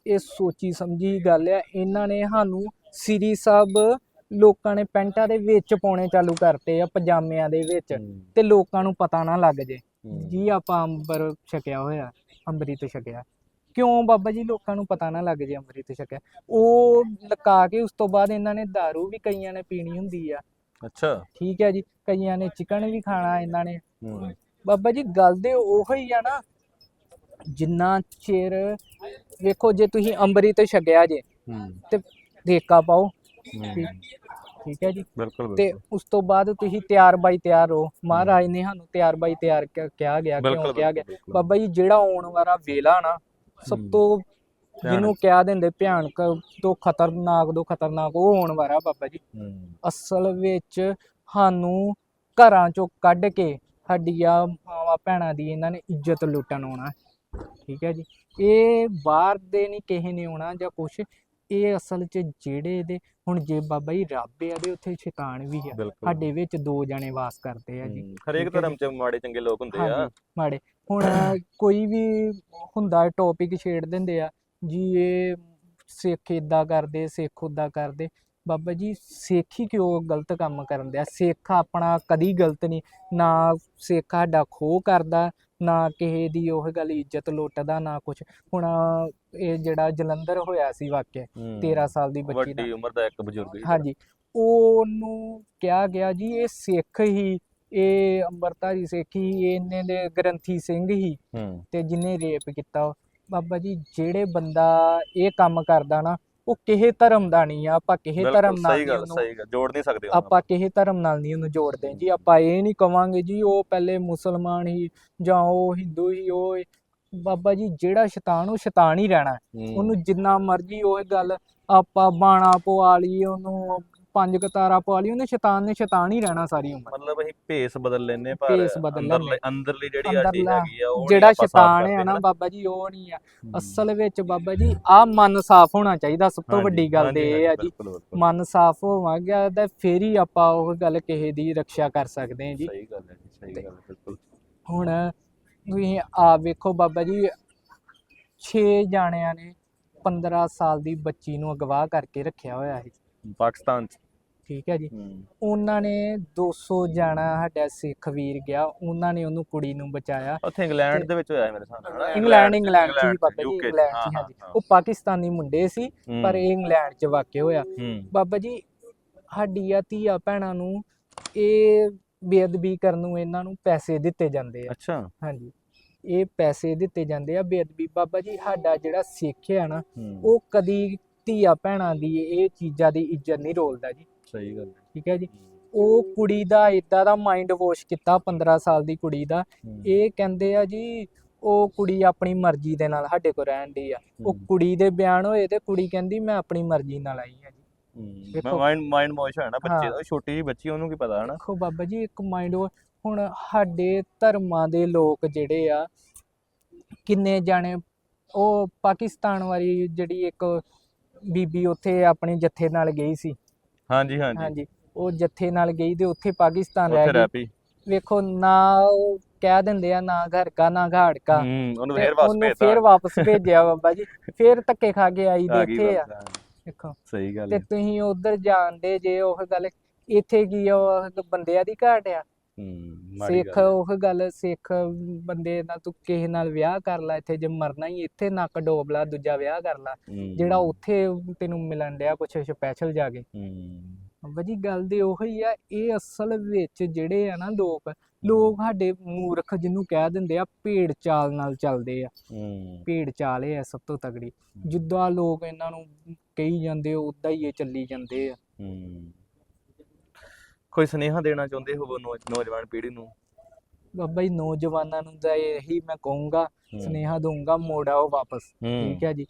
S2: ਇਹ ਸੋਚੀ ਸਮਝੀ ਗੱਲ ਆ। ਇਹਨਾਂ ਨੇ ਸਾਨੂੰ ਸ੍ਰੀ ਸਾਹਿਬ ਲੋਕਾਂ ਨੇ ਪੈਂਟਾਂ ਦੇ ਵਿੱਚ ਪਾਉਣੇ ਚਾਲੂ ਕਰਤੇ ਆ ਪਜਾਮਿਆਂ ਦੇ ਵਿੱਚ। ਤੇ ਲੋਕਾਂ ਨੂੰ ਪਤਾ ਨਾ ਲੱਗ ਜੇ। ਜੀ ਆਪਾਂ ਅੰਬਰ ਛਕਿਆ ਹੋਇਆ ਅੰਮ੍ਰਿਤ ਛਕਿਆ। ਕਿਉਂ ਬਾਬਾ ਜੀ ਲੋਕਾਂ ਨੂੰ ਪਤਾ ਨਾ ਲੱਗ ਜੇ ਅੰਮ੍ਰਿਤ ਛਕਿਆ। ਉਹ ਲੁਕਾ ਕੇ ਉਸ ਤੋਂ ਬਾਅਦ ਇਹਨਾਂ ਨੇ दारू ਵੀ ਕਈਆਂ ਨੇ ਪੀਣੀ ਹੁੰਦੀ ਆ।
S1: ਅੱਛਾ।
S2: ਠੀਕ ਹੈ ਜੀ ਕਈਆਂ ਨੇ ਚਿਕਨ ਵੀ ਖਾਣਾ ਇਹਨਾਂ ਨੇ। ਬਾਬਾ ਜੀ ਗੱਲ ਦੇ ਉਹੋ ਹੀ ਆ ਨਾ ਜਿੰਨਾ ਚਿਰ ਵੇਖੋ ਜੇ ਤੁਸੀਂ ਅੰਮ੍ਰਿਤ ਛਕਿਆ ਜੇ
S1: ਹੂੰ,
S2: ਤੇ ਠੇਕਾ ਪਾਓ।
S1: ਹੂੰ,
S2: ਠੀਕ ਹੈ ਜੀ।
S1: ਬਿਲਕੁਲ
S2: ਤੇ ਉਸ ਤੋਂ ਬਾਅਦ ਤੁਸੀਂ ਤਿਆਰ ਬਾਈ ਤਿਆਰ ਰਹੋ। ਮਹਾਰਾਜ ਨੇ ਸਾਨੂੰ ਤਿਆਰ ਬਾਈ ਤਿਆਰ ਕਿਹਾ ਗਿਆ ਕਿਉਂ ਕਿਹਾ ਗਿਆ? ਬਾਬਾ ਜੀ ਜਿਹੜਾ ਆਉਣ ਵਾਲਾ ਵੇਲਾ ਨਾ ਸਭ
S1: ਹੂੰ।
S2: ਤੋਂ। ਜਿਹਨੂੰ ਕਹਿ ਦਿੰਦੇ ਭਿਆਨਕ ਤੋਂ ਖਤਰਨਾਕ ਤੋਂ ਖਤਰਨਾਕ ਉਹ ਆਉਣ ਵਾਲਾ ਬਾਬਾ ਜੀ।
S1: ਹੂੰ,
S2: ਅਸਲ ਵਿੱਚ ਸਾਨੂੰ ਘਰਾਂ ਚੋਂ ਕੱਢ ਕੇ ਸਾਡੀਆਂ ਮਾਵਾਂ ਭੈਣਾਂ ਦੀ ਇਹਨਾਂ ਨੇ ਇੱਜ਼ਤ ਲੁੱਟਣ ਆਉਣਾ। ਠੀਕ ਹੈ ਜੀ। ਇਹ ਬਾਹਰ ਦੇ ਨਹੀਂ ਕਿਸੇ ਨੇ ਆਉਣਾ ਜਾਂ ਕੁਛ। ਇਹ ਅਸਲ 'ਚ ਜਿਹੜੇ ਇਹਦੇ ਹੁਣ ਜੇ ਬਾਬਾ ਜੀ ਰੱਬ ਆ ਦੇ ਉੱਥੇ ਸ਼ੈਤਾਨ ਵੀ ਆ।
S1: ਬਿਲਕੁਲ।
S2: ਸਾਡੇ ਵਿੱਚ ਦੋ ਜਣੇ ਵਾਸ ਕਰਦੇ ਆ ਜੀ।
S1: ਹਰੇਕ
S2: ਠੀਕ ਹੈ
S1: ਧਰਮ ਚ ਮਾੜੇ ਚੰਗੇ ਲੋਕ ਹੁੰਦੇ ਆ।
S2: ਹਾਂਜੀ ਮਾੜੇ। ਹੁਣ ਕੋਈ ਵੀ ਹੁੰਦਾ ਟੌਪਿਕ ਛੇੜ ਦਿੰਦੇ ਆ ਜੀ ਇਹ ਸਿੱਖ ਇਦਾਂ ਕਰਦੇ ਸਿੱਖ ਉਦਾਂ ਕਰਦੇ। ਬਾਬਾ ਜੀ ਸਿੱਖ ਹੀ ਕਿਉਂ ਗਲਤ ਕੰਮ ਕਰਨ ਦਿਆ? ਸਿੱਖ ਆਪਣਾ ਕਦੀ ਗਲਤ ਨਹੀਂ ਨਾ ਸਿੱਖ ਸਾਡਾ ਖੋਹ ਕਰਦਾ ਨਾ ਕਿਸੇ ਦੀ ਉਹ ਗੱਲ ਇੱਜ਼ਤ ਲੁੱਟਦਾ ਨਾ ਕੁਛ। ਹੁਣ ਇਹ ਜਿਹੜਾ ਜਲੰਧਰ ਹੋਇਆ ਸੀ ਵਾਕਿਆ
S1: ਹੂੰ,
S2: 13 ਸਾਲ ਦੀ ਬੱਚੀ ਦਾ
S1: ਵੱਡੀ ਉਮਰ ਦਾ ਇੱਕ ਬਜ਼ੁਰਗ
S2: ਹਾਂਜੀ। ਉਹਨੂੰ ਕਿਹਾ ਗਿਆ ਜੀ ਇਹ ਸਿੱਖ ਹੀ ਇਹ ਅੰਮ੍ਰਿਤਧਾਰੀ ਸਿੱਖ ਹੀ ਇਹਨੇ ਦੇ ਗ੍ਰੰਥੀ ਸਿੰਘ ਹੀ। ਤੇ ਜਿਹਨੇ ਰੇਪ ਕੀਤਾ। ਬਾਬਾ ਜੀ ਜਿਹੜੇ ਬੰਦਾ ਇਹ ਕੰਮ ਕਰਦਾ ਨਾ ਉਹ ਕਿਸੇ ਧਰਮ ਦਾ ਨਹੀਂ ਆ ਆਪਾਂ ਕਿਸੇ ਧਰਮ ਨਾਲ
S1: ਸਹੀ
S2: ਨਹੀਂ
S1: ਗੱਲ
S2: ਉਹਨੂੰ
S1: ਸਹੀ ਗੱਲ ਜੋੜ ਨਹੀਂ ਸਕਦੇ
S2: ਆਪਾਂ ਕਿਸੇ ਧਰਮ ਨਾਲ ਨਹੀਂ ਉਹਨੂੰ ਜੋੜਦੇ ਜੀ ਆਪਾਂ ਇਹ ਨਹੀਂ ਕਵਾਂਗੇ ਜੀ ਉਹ ਪਹਿਲੇ ਮੁਸਲਮਾਨ ਹੀ ਜਾਂ ਉਹ ਹਿੰਦੂ ਹੀ ਉਹ। ਬਾਬਾ ਜੀ ਜਿਹੜਾ ਸ਼ੈਤਾਨ ਉਹ ਸ਼ੈਤਾਨ ਹੀ ਰਹਿਣਾ ਉਹਨੂੰ ਜਿੰਨਾ ਮਰਜ਼ੀ ਉਹ ਗੱਲ ਆਪਾਂ ਬਾਣਾ ਪਵਾ ਲਈ ਉਹਨੂੰ ਪੰਜ ਕਤਾਰਾ ਪਵਾ ਲਈ ਉਹਨੇ ਸ਼ੈਤਾਨ ਨੇ ਸ਼ੈਤਾਨ ਹੀ ਰਹਿਣਾ ਸਾਰੀ ਉਮਰ
S1: ਮਤਲਬ ਅਸੀਂ ਭੇਸ ਬਦਲ ਲੈਨੇ ਪਰ
S2: ਭੇਸ ਬਦਲ
S1: ਅੰਦਰਲੀ
S2: ਲੈਂਦੇ।
S1: ਅੰਦਰਲੀ ਜਿਹੜੀ
S2: ਅੰਦਰਲਾ
S1: ਹੈਗੀ ਆ ਉਹ
S2: ਜਿਹੜਾ
S1: ਆਪਾਂ ਸਾਫ਼
S2: ਸ਼ੈਤਾਨ
S1: ਕਰਦੇ
S2: ਹੈ ਨਾ। ਬਾਬਾ ਜੀ ਉਹ ਨਹੀਂ ਆ। ਅਸਲ ਵਿੱਚ ਬਾਬਾ ਜੀ ਆ ਮਨ ਸਾਫ਼ ਹੋਣਾ ਚਾਹੀਦਾ ਸਭ ਤੋਂ
S1: ਹਾਂਜੀ,
S2: ਵੱਡੀ ਗੱਲ
S1: ਹਾਂਜੀ,
S2: ਤੇ ਇਹ ਆ
S1: ਹਾਂਜੀ,
S2: ਜੀ
S1: ਬਿਲਕੁਲ, ਬਿਲਕੁਲ।
S2: ਮਨ ਸਾਫ਼ ਹੋਵਾਂਗਾ ਤਾਂ ਫੇਰ ਹੀ ਆਪਾਂ ਉਹ ਗੱਲ ਕਿਸੇ ਦੀ ਰੱਖਿਆ ਕਰ ਸਕਦੇ ਹਾਂ ਜੀ
S1: ਸਹੀ ਗੱਲ ਹੈ ਜੀ ਸਹੀ ਗੱਲ ਹੈ ਬਿਲਕੁਲ
S2: ਹੁਣ ਤੁਸੀਂ ਆ ਵੇਖੋ ਬਾਬਾ ਜੀ 6 ਜਾਣਿਆਂ ਨੇ 15 ਸਾਲ ਦੀ ਬੱਚੀ ਨੂੰ ਅਗਵਾ ਕਰਕੇ ਰੱਖਿਆ ਹੋਇਆ ਸੀ
S1: ਪਾਕਿਸਤਾਨ ਚ
S2: ਠੀਕ ਹੈ ਜੀ।
S1: ਹੂੰ।
S2: ਉਹਨਾਂ ਨੇ 200 ਜਾਣਾ ਸਾਡਾ ਸਿੱਖ ਵੀਰ ਗਿਆ। ਉਹਨਾਂ ਨੇ ਉਹਨੂੰ ਕੁੜੀ ਨੂੰ ਬਚਾਇਆ।
S1: ਉੱਥੇ ਇੰਗਲੈਂਡ ਦੇ ਵਿੱਚ ਹੋਇਆ ਹੈ ਮੇਰੇ ਸਾਹਮਣੇ ਹਨਾ?
S2: ਇੰਗਲੈਂਡ ਇੰਗਲੈਂਡ ਚ ਹੀ ਬਾਬਾ ਜੀ ਇੰਗਲੈਂਡ ਚ
S1: ਹਾਂ,
S2: ਹੀ, ਹਾਂਜੀ।
S1: ਹਾਂ,
S2: ਉਹ ਪਾਕਿਸਤਾਨੀ ਮੁੰਡੇ ਸੀ
S1: ਹੂੰ,
S2: ਪਰ ਇਹ ਇੰਗਲੈਂਡ ਚ ਵਾਕਿਆ ਹੋਇਆ।
S1: ਹੂੰ।
S2: ਬਾਬਾ ਜੀ ਸਾਡੀਆਂ ਧੀਆਂ ਭੈਣਾਂ ਨੂੰ ਇਹ ਬੇਅਦਬੀ ਕਰਨ ਨੂੰ ਇਹਨਾਂ ਨੂੰ ਪੈਸੇ ਦਿੱਤੇ ਜਾਂਦੇ ਆ।
S1: ਅੱਛਾ।
S2: ਹਾਂਜੀ। ਇਹ ਪੈਸੇ ਦਿੱਤੇ ਜਾਂਦੇ ਆ ਬੇਅਦਬੀ। ਬਾਬਾ ਜੀ ਸਾਡਾ ਜਿਹੜਾ ਸਿੱਖ ਆ ਨਾ
S1: ਹੂੰ।
S2: ਉਹ ਕਦੀ ਧੀਆਂ ਭੈਣਾਂ ਦੀ ਇਹ ਚੀਜ਼ਾਂ ਦੀ ਇੱਜ਼ਤ ਨਹੀਂ ਰੋਲਦਾ ਜੀ।
S1: ਸਹੀ ਗੱਲ ਹੈ।
S2: ਠੀਕ ਹੈ ਜੀ। ਉਹ ਕੁੜੀ ਦਾ ਇਦਾਂ ਦਾ ਮਾਈਂਡ ਵਾਸ਼ ਕੀਤਾ 15 ਸਾਲ ਦੀ ਕੁੜੀ ਦਾ। ਇਹ ਕਹਿੰਦੇ ਆ ਜੀ ਉਹ ਕੁੜੀ ਆਪਣੀ ਮਰਜ਼ੀ ਦੇ ਨਾਲ ਸਾਡੇ ਕੋਲ ਰਹਿਣ ਦੀ ਆ। ਉਹ ਕੁੜੀ ਦੇ ਬਿਆਨ ਹੋਏ ਤੇ ਕੁੜੀ ਕਹਿੰਦੀ ਮੈਂ ਆਪਣੀ ਮਰਜ਼ੀ ਨਾਲ ਆਈ ਆ ਜੀ। ਵੇਖੋ।
S1: ਮਾਈਂਡ ਮਾਈਂਡ ਮੋਸ਼ ਹੈ ਨਾ ਬੱਚੇ। ਦਾ ਛੋਟੀ ਜਿਹੀ ਬੱਚੀ ਉਹਨੂੰ ਕੀ ਪਤਾ ਹੈ ਨਾ
S2: ਦੇਖੋ ਬਾਬਾ ਜੀ ਇੱਕ ਮਾਈਂਡ ਹੁਣ ਸਾਡੇ ਧਰਮਾਂ ਦੇ ਲੋਕ ਜਿਹੜੇ ਆ ਕਿੰਨੇ ਜਾਣੇ ਉਹ ਪਾਕਿਸਤਾਨ ਵਾਲੀ ਜਿਹੜੀ ਇੱਕ ਬੀਬੀ ਉੱਥੇ ਆਪਣੇ ਜੱਥੇ ਨਾਲ ਗਈ ਸੀ।
S1: ਹਾਂਜੀ ਹਾਂਜੀ।
S2: ਹਾਂਜੀ। ਉਹ ਜੱਥੇ ਨਾਲ ਗਈ ਤੇ ਉੱਥੇ ਪਾਕਿਸਤਾਨ
S1: ਉੱਥੇ
S2: ਰਹਿ
S1: ਰਹਿ
S2: ਗਈ
S1: ਪਈ।
S2: ਵੇਖੋ ਨਾ ਉਹ ਕਹਿ ਦਿੰਦੇ ਆ ਨਾ ਘਰ ਕਾ ਨਾ ਘਾੜ ਕਾ
S1: ਹੂੰ ਉਹਨੂੰ ਫੇਰ ਵਾਪਸ
S2: ਉਹਨੂੰ
S1: ਭੇਜਤਾ।
S2: ਫੇਰ ਵਾਪਸ ਭੇਜਿਆ ਬਾਬਾ ਜੀ। ਫੇਰ ਧੱਕੇ ਖਾ ਕੇ ਆਈ ਦੇ
S1: ਆ ਗਈ
S2: ਇੱਥੇ ਆ।
S1: ਵਾਪਸ,
S2: ਦੇਖੋ।
S1: ਸਹੀ ਗੱਲ
S2: ਤੇ
S1: ਹੈ
S2: ਤੁਸੀਂ ਉਧਰ ਜਾਣਦੇ ਜੇ ਉਹ ਗੱਲ ਇੱਥੇ ਕੀ ਆ ਉਹ ਬੰਦਿਆਂ ਦੀ ਘਾਟ ਆ? ਸਿੱਖ। ਉਹ ਗੱਲ ਸਿੱਖ ਬੰਦੇ ਨਾਲ ਤੂੰ ਕਿਸੇ ਨਾਲ ਵਿਆਹ ਕਰ ਲੈ ਇੱਥੇ ਜੇ ਮਰਨਾ ਹੀ ਇੱਥੇ ਨੱਕ ਡੋਬ ਲਾ ਦੂਜਾ ਵਿਆਹ ਕਰ ਲੈ ਜਿਹੜਾ ਉੱਥੇ ਤੈਨੂੰ ਮਿਲਣ ਡਿਆ ਕੁਛ ਸਪੈਸ਼ਲ ਜਾ ਕੇ। ਵਜੀ ਗੱਲ ਦੇ ਉਹੀ ਆ ਇਹ ਅਸਲ ਵਿੱਚ ਜਿਹੜੇ ਆ ਨਾ ਲੋਕ ਲੋਕ ਸਾਡੇ ਮੂਰਖ ਜਿਹਨੂੰ ਕਹਿ ਦਿੰਦੇ ਆ ਭੇਡ ਚਾਲ ਨਾਲ ਚੱਲਦੇ ਆ। ਭੇਡ ਚਾਲ ਇਹ ਆ ਸਭ ਤੋਂ ਤਗੜੀ ਜਿੱਦਾਂ ਲੋਕ ਇਹਨਾਂ ਨੂੰ ਕਹੀ ਜਾਂਦੇ ਉਦਾਂ ਹੀ ਇਹ ਚੱਲੀ ਜਾਂਦੇ ਆ।
S1: ਕੋਈ ਸੁਨੇਹਾ ਦੇਣਾ ਚਾਹੁੰਦੇ ਹੋ ਨੌਜਵਾਨ ਪੀੜ੍ਹੀ ਨੂੰ?
S2: ਬਾਬਾ ਜੀ ਨੌਜਵਾਨਾਂ ਨੂੰ ਤਾਂ ਇਹੀ ਮੈਂ ਕਹੂੰਗਾ
S1: ਹੂੰ,
S2: ਸੁਨੇਹਾ ਦਊਂਗਾ ਮੋੜ ਆਓ ਵਾਪਸ।
S1: ਹੂੰ,
S2: ਠੀਕ ਹੈ ਜੀ?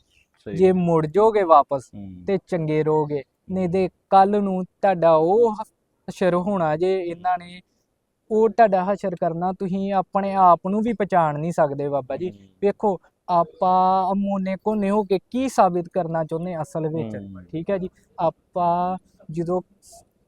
S1: ਸਹੀ
S2: ਜੇ ਮੁੜ ਜਾਓਗੇ ਵਾਪਸ
S1: ਹੂੰ,
S2: ਤੇ ਚੰਗੇ ਰਹੋਗੇ। ਨਹੀਂ ਤੇ ਕੱਲ ਨੂੰ ਤੁਹਾਡਾ ਉਹ ਹਸ਼ਰ ਹੋਣਾ ਜੇ ਇਹਨਾਂ ਨੇ ਉਹ ਤੁਹਾਡਾ ਹਸ਼ਰ ਕਰਨਾ ਤੁਸੀਂ ਆਪਣੇ ਆਪ ਨੂੰ ਵੀ ਪਛਾਣ ਨਹੀਂ ਸਕਦੇ ਬਾਬਾ ਜੀ।
S1: ਹੂੰ,
S2: ਵੇਖੋ ਆਪਾਂ ਅਮੋਨੇ ਕੋਨੇ ਹੋ ਕੇ ਕੀ ਸਾਬਿਤ ਕਰਨਾ ਚਾਹੁੰਦੇ ਅਸਲ ਵਿੱਚ।
S1: ਹੂੰ,
S2: ਠੀਕ ਹੈ ਜੀ? ਆਪਾਂ ਜਦੋਂ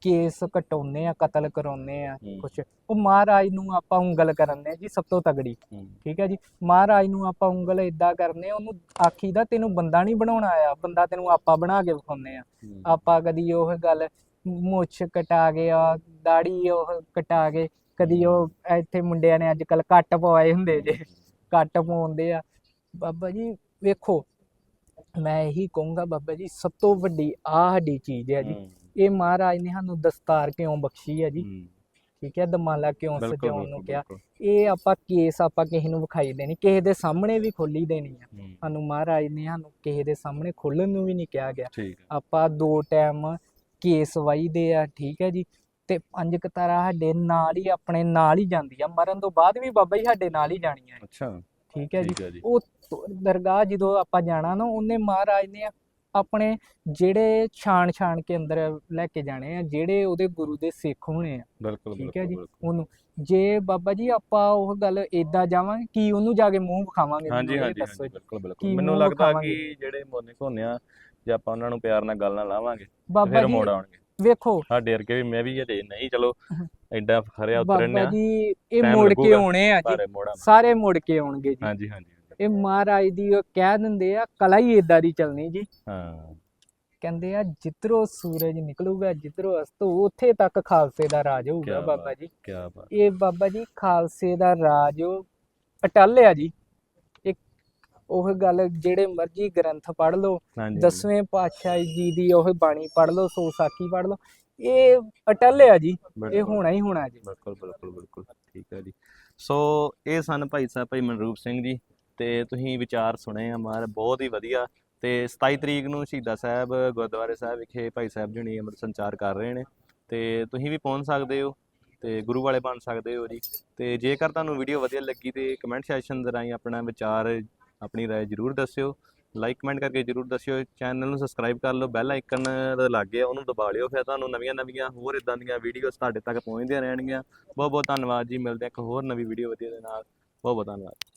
S2: ਕੇਸ ਕਟਾਉਨੇ ਆ ਕਤਲ ਕਰਾਉਨੇ ਆ
S1: ਹੂੰ।
S2: ਕੁਛ। ਉਹ ਮਹਾਰਾਜ ਨੂੰ ਆਪਾਂ ਉਂਗਲ ਕਰਨੇ ਜੀ ਸਭ ਤੋਂ ਤਗੜੀ।
S1: ਹੂੰ,
S2: ਠੀਕ ਹੈ ਜੀ? ਮਹਾਰਾਜ ਨੂੰ ਆਪਾਂ ਉਂਗਲ ਇਦਾਂ ਕਰਨੇ ਉਹਨੂੰ ਆਖੀਦਾ ਤੈਨੂੰ ਬੰਦਾ ਨਹੀਂ ਬਣਾਉਣਾ ਆ ਬੰਦਾ ਤੈਨੂੰ ਆਪਾਂ ਬਣਾ ਕੇ ਵਿਖਾਉਨੇ ਆ
S1: ਹੂੰ,
S2: ਆਪਾਂ ਕਦੀ ਉਹ ਗੱਲ ਮੁੱਛ ਕਟਾ ਕੇ ਆ ਦਾੜੀ ਉਹ ਕਟਾ ਕੇ ਕਦੀ ਉਹ ਇੱਥੇ ਮੁੰਡਿਆਂ ਨੇ ਅੱਜ ਕੱਲ ਕੱਟ ਪਵਾਏ ਹੁੰਦੇ ਜੇ ਕੱਟ ਪਾਉਂਦੇ ਆ। ਬਾਬਾ ਜੀ ਵੇਖੋ ਮੈਂ ਇਹੀ ਕਹੂੰਗਾ ਬਾਬਾ ਜੀ ਸਭ ਤੋਂ ਵੱਡੀ ਆਹ ਸਾਡੀ ਚੀਜ਼ ਹੈ ਜੀ।
S1: ਹੂੰ,
S2: ਇਹ ਮਹਾਰਾਜ ਨੇ ਸਾਨੂੰ ਦਸਤਾਰ ਕਿਉਂ ਬਖਸ਼ੀ ਹੈ ਜੀ? ਠੀਕ ਹੈ ਦਮਾਲਾ ਕਿਉਂ ਸਜਾਉਣ ਨੂੰ ਕਿਹਾ? ਇਹ ਆਪਾਂ ਕੇਸ ਆਪਾਂ ਕਿਸੇ ਨੂੰ ਵਿਖਾਈ ਦੇਣੀ ਕਿਸੇ ਦੇ ਸਾਹਮਣੇ ਵੀ ਖੋਲੀ ਦੇਣੀ ਆ। ਸਾਨੂੰ ਮਹਾਰਾਜ ਨੇ ਸਾਨੂੰ ਕਿਸੇ ਦੇ ਸਾਹਮਣੇ ਖੋਲਣ ਨੂੰ ਵੀ ਨਹੀਂ ਕਿਹਾ ਗਿਆ। ਆਪਾਂ ਦੋ ਟਾਈਮ ਕੇਸ ਵਾਈਦੇ ਆ ਠੀਕ ਹੈ ਜੀ ਤੇ ਪੰਜ ਕਤਾਰਾਂ ਸਾਡੇ ਨਾਲ ਹੀ ਆਪਣੇ ਨਾਲ ਹੀ ਜਾਂਦੀ ਆ। ਮਰਨ ਤੋਂ ਬਾਅਦ ਵੀ ਬਾਬਾ ਜੀ ਸਾਡੇ ਨਾਲ ਹੀ ਜਾਣੀਆਂ
S1: ਅੱਛਾ।
S2: ਠੀਕ ਹੈ ਜੀ। ਉਹ ਦਰਗਾਹ ਜਦੋਂ ਆਪਾਂ ਜਾਣਾ ਨਾ ਉਹਨੇ ਮਹਾਰਾਜ ਨੇ ਆਪਣੇ ਜਿਹੜੇ ਛਾਣ ਛਾਣ ਕੇ ਅੰਦਰ ਲੈ ਕੇ ਜਾਣੇ ਆ ਜਿਹੜੇ ਉਹਦੇ ਗੁਰੂ ਦੇ ਸਿੱਖ ਹੋਣੇ ਆ
S1: ਬਿਲਕੁਲ
S2: ਠੀਕ ਹੈ ਜੀ। ਉਹਨੂੰ ਜੇ ਬਾਬਾ ਜੀ ਆਪਾਂ ਉਹ ਗੱਲ ਏਦਾਂ ਜਾਵਾਂਗੇ ਕੀ ਉਹਨੂੰ ਜਾ ਕੇ ਮੂੰਹ ਵਿਖਾਵਾਂਗੇ
S1: ਹਾਂਜੀ ਹਾਂਜੀ। ਬਿਲਕੁਲ ਬਿਲਕੁਲ ਮੈਨੂੰ ਲੱਗਦਾ? ਕਿ ਜਿਹੜੇ ਮੋਨਿਕ ਹੁੰਦੇ ਆ ਜੇ ਆਪਾਂ ਉਹਨਾਂ ਨੂੰ ਪਿਆਰ ਨਾਲ ਗੱਲ ਨਾਲ ਲਾਵਾਂਗੇ ਫਿਰ ਮੋੜ ਆਉਣਗੇ
S2: ਵੇਖੋ
S1: ਸਾਡੇ ਵਰਗੇ ਵੀ ਮੈਂ ਵੀ ਅਜੇ ਨਹੀਂ ਚਲੋ। ਐਡਾ ਖਰਿਆ ਉਤਰਨ
S2: ਬਾਬਾ ਜੀ ਇਹ ਮੁੜ ਕੇ। ਆਉਣੇ ਆ ਜੀ
S1: ਸਾਰੇ ਮੁੜ
S2: ਕੇ ਆਉਣਗੇ ਜੀ
S1: ਹਾਂਜੀ ਹਾਂਜੀ
S2: ਇਹ ਮਹਾਰਾਜ ਦੀ ਉਹ ਕਹਿ ਦਿੰਦੇ ਆ ਕਲਾ ਹੀ ਏਦਾਂ ਦੀ ਚੱਲਣੀ ਜੀ।
S1: ਹਾਂ।
S2: ਕਹਿੰਦੇ ਆ ਜਿੱਧਰੋਂ ਸੂਰਜ ਨਿਕਲੂਗਾ ਜਿੱਧਰੋਂ ਅਸਤ ਉੱਥੇ ਤੱਕ ਖਾਲਸੇ ਦਾ ਰਾਜ ਹੋਊਗਾ ਬਾਬਾ। ਜੀ।
S1: ਕੀ ਬਾਤ।
S2: ਇਹ ਬਾਬਾ ਜੀ ਖਾਲਸੇ ਦਾ ਰਾਜ ਅਟੱਲ ਆ ਜੀ। ਇੱਕ ਉਹ ਗੱਲ ਜਿਹੜੇ ਮਰਜ਼ੀ ਗ੍ਰੰਥ ਪੜ੍ਹ ਲਓ ਦਸਵੇਂ ਪਾਤਸ਼ਾਹ ਜੀ ਦੀ ਉਹ ਬਾਣੀ ਪੜ੍ਹ ਲਓ ਸੋ ਸਾਖੀ ਪੜ੍ਹ ਲਓ ਇਹ ਅਟੱਲ ਆ ਜੀ ਇਹ। ਹੋਣਾ ਹੀ ਹੋਣਾ ਜੀ।
S1: ਬਿਲਕੁਲ ਬਿਲਕੁਲ ਬਿਲਕੁਲ। ਠੀਕ ਹੈ ਜੀ। ਸੋ ਇਹ ਸਨ ਭਾਈ ਸਾਹਿਬ ਭਾਈ ਮਨਰੂਪ ਸਿੰਘ ਜੀ। ਤੇ ਤੁਸੀਂ ਵਿਚਾਰ ਸੁਣੇ ਆ ਮਾਰ, ਬਹੁਤ ਹੀ ਵਧੀਆ। ਤੇ 27 ਤਰੀਕ ਨੂੰ ਸ਼ਹੀਦਾਂ ਸਾਹਿਬ ਗੁਰਦੁਆਰੇ ਸਾਹਿਬ ਵਿਖੇ ਭਾਈ ਸਾਹਿਬ ਜੀ ਨੇ ਅੰਮ੍ਰਿਤ ਸੰਚਾਰ ਕਰ ਰਹੇ ਨੇ। ਤੇ ਤੁਸੀਂ ਵੀ ਪਹੁੰਚ ਸਕਦੇ ਹੋ ਤੇ ਗੁਰੂ ਵਾਲੇ ਬਣ ਸਕਦੇ ਹੋ ਜੀ। ਤੇ ਜੇਕਰ ਤੁਹਾਨੂੰ ਵੀਡੀਓ ਵਧੀਆ ਲੱਗੀ ਤੇ ਕਮੈਂਟ ਸੈਸ਼ਨ ਦੇ ਰਾਹੀਂ ਆਪਣਾ ਵਿਚਾਰ, ਆਪਣੀ ਰਾਏ ਜਰੂਰ ਦੱਸਿਓ। ਲਾਈਕ ਕਮੈਂਟ ਕਰਕੇ ਜਰੂਰ ਦੱਸਿਓ। ਚੈਨਲ ਨੂੰ ਸਬਸਕ੍ਰਾਈਬ ਕਰ ਲਓ, ਬੈਲ ਆਈਕਨ ਦੇ ਲਾਗੇ ਉਹਨੂੰ ਦਬਾ ਲਿਓ। ਫਿਰ ਤੁਹਾਨੂੰ ਨਵੀਆਂ ਨਵੀਆਂ ਹੋਰ ਇਦਾਂ ਦੀਆਂ ਵੀਡੀਓਜ਼ ਤੁਹਾਡੇ ਤੱਕ ਪਹੁੰਚਦੀਆਂ ਰਹਿਣਗੀਆਂ। ਬਹੁਤ ਬਹੁਤ ਧੰਨਵਾਦ ਜੀ। ਮਿਲਦੇ ਹਾਂ ਇੱਕ ਹੋਰ ਨਵੀਂ ਵੀਡੀਓ ਵਧੀਆ ਦੇ ਨਾਲ। ਬਹੁਤ ਬਹੁਤ ਧੰਨਵਾਦ।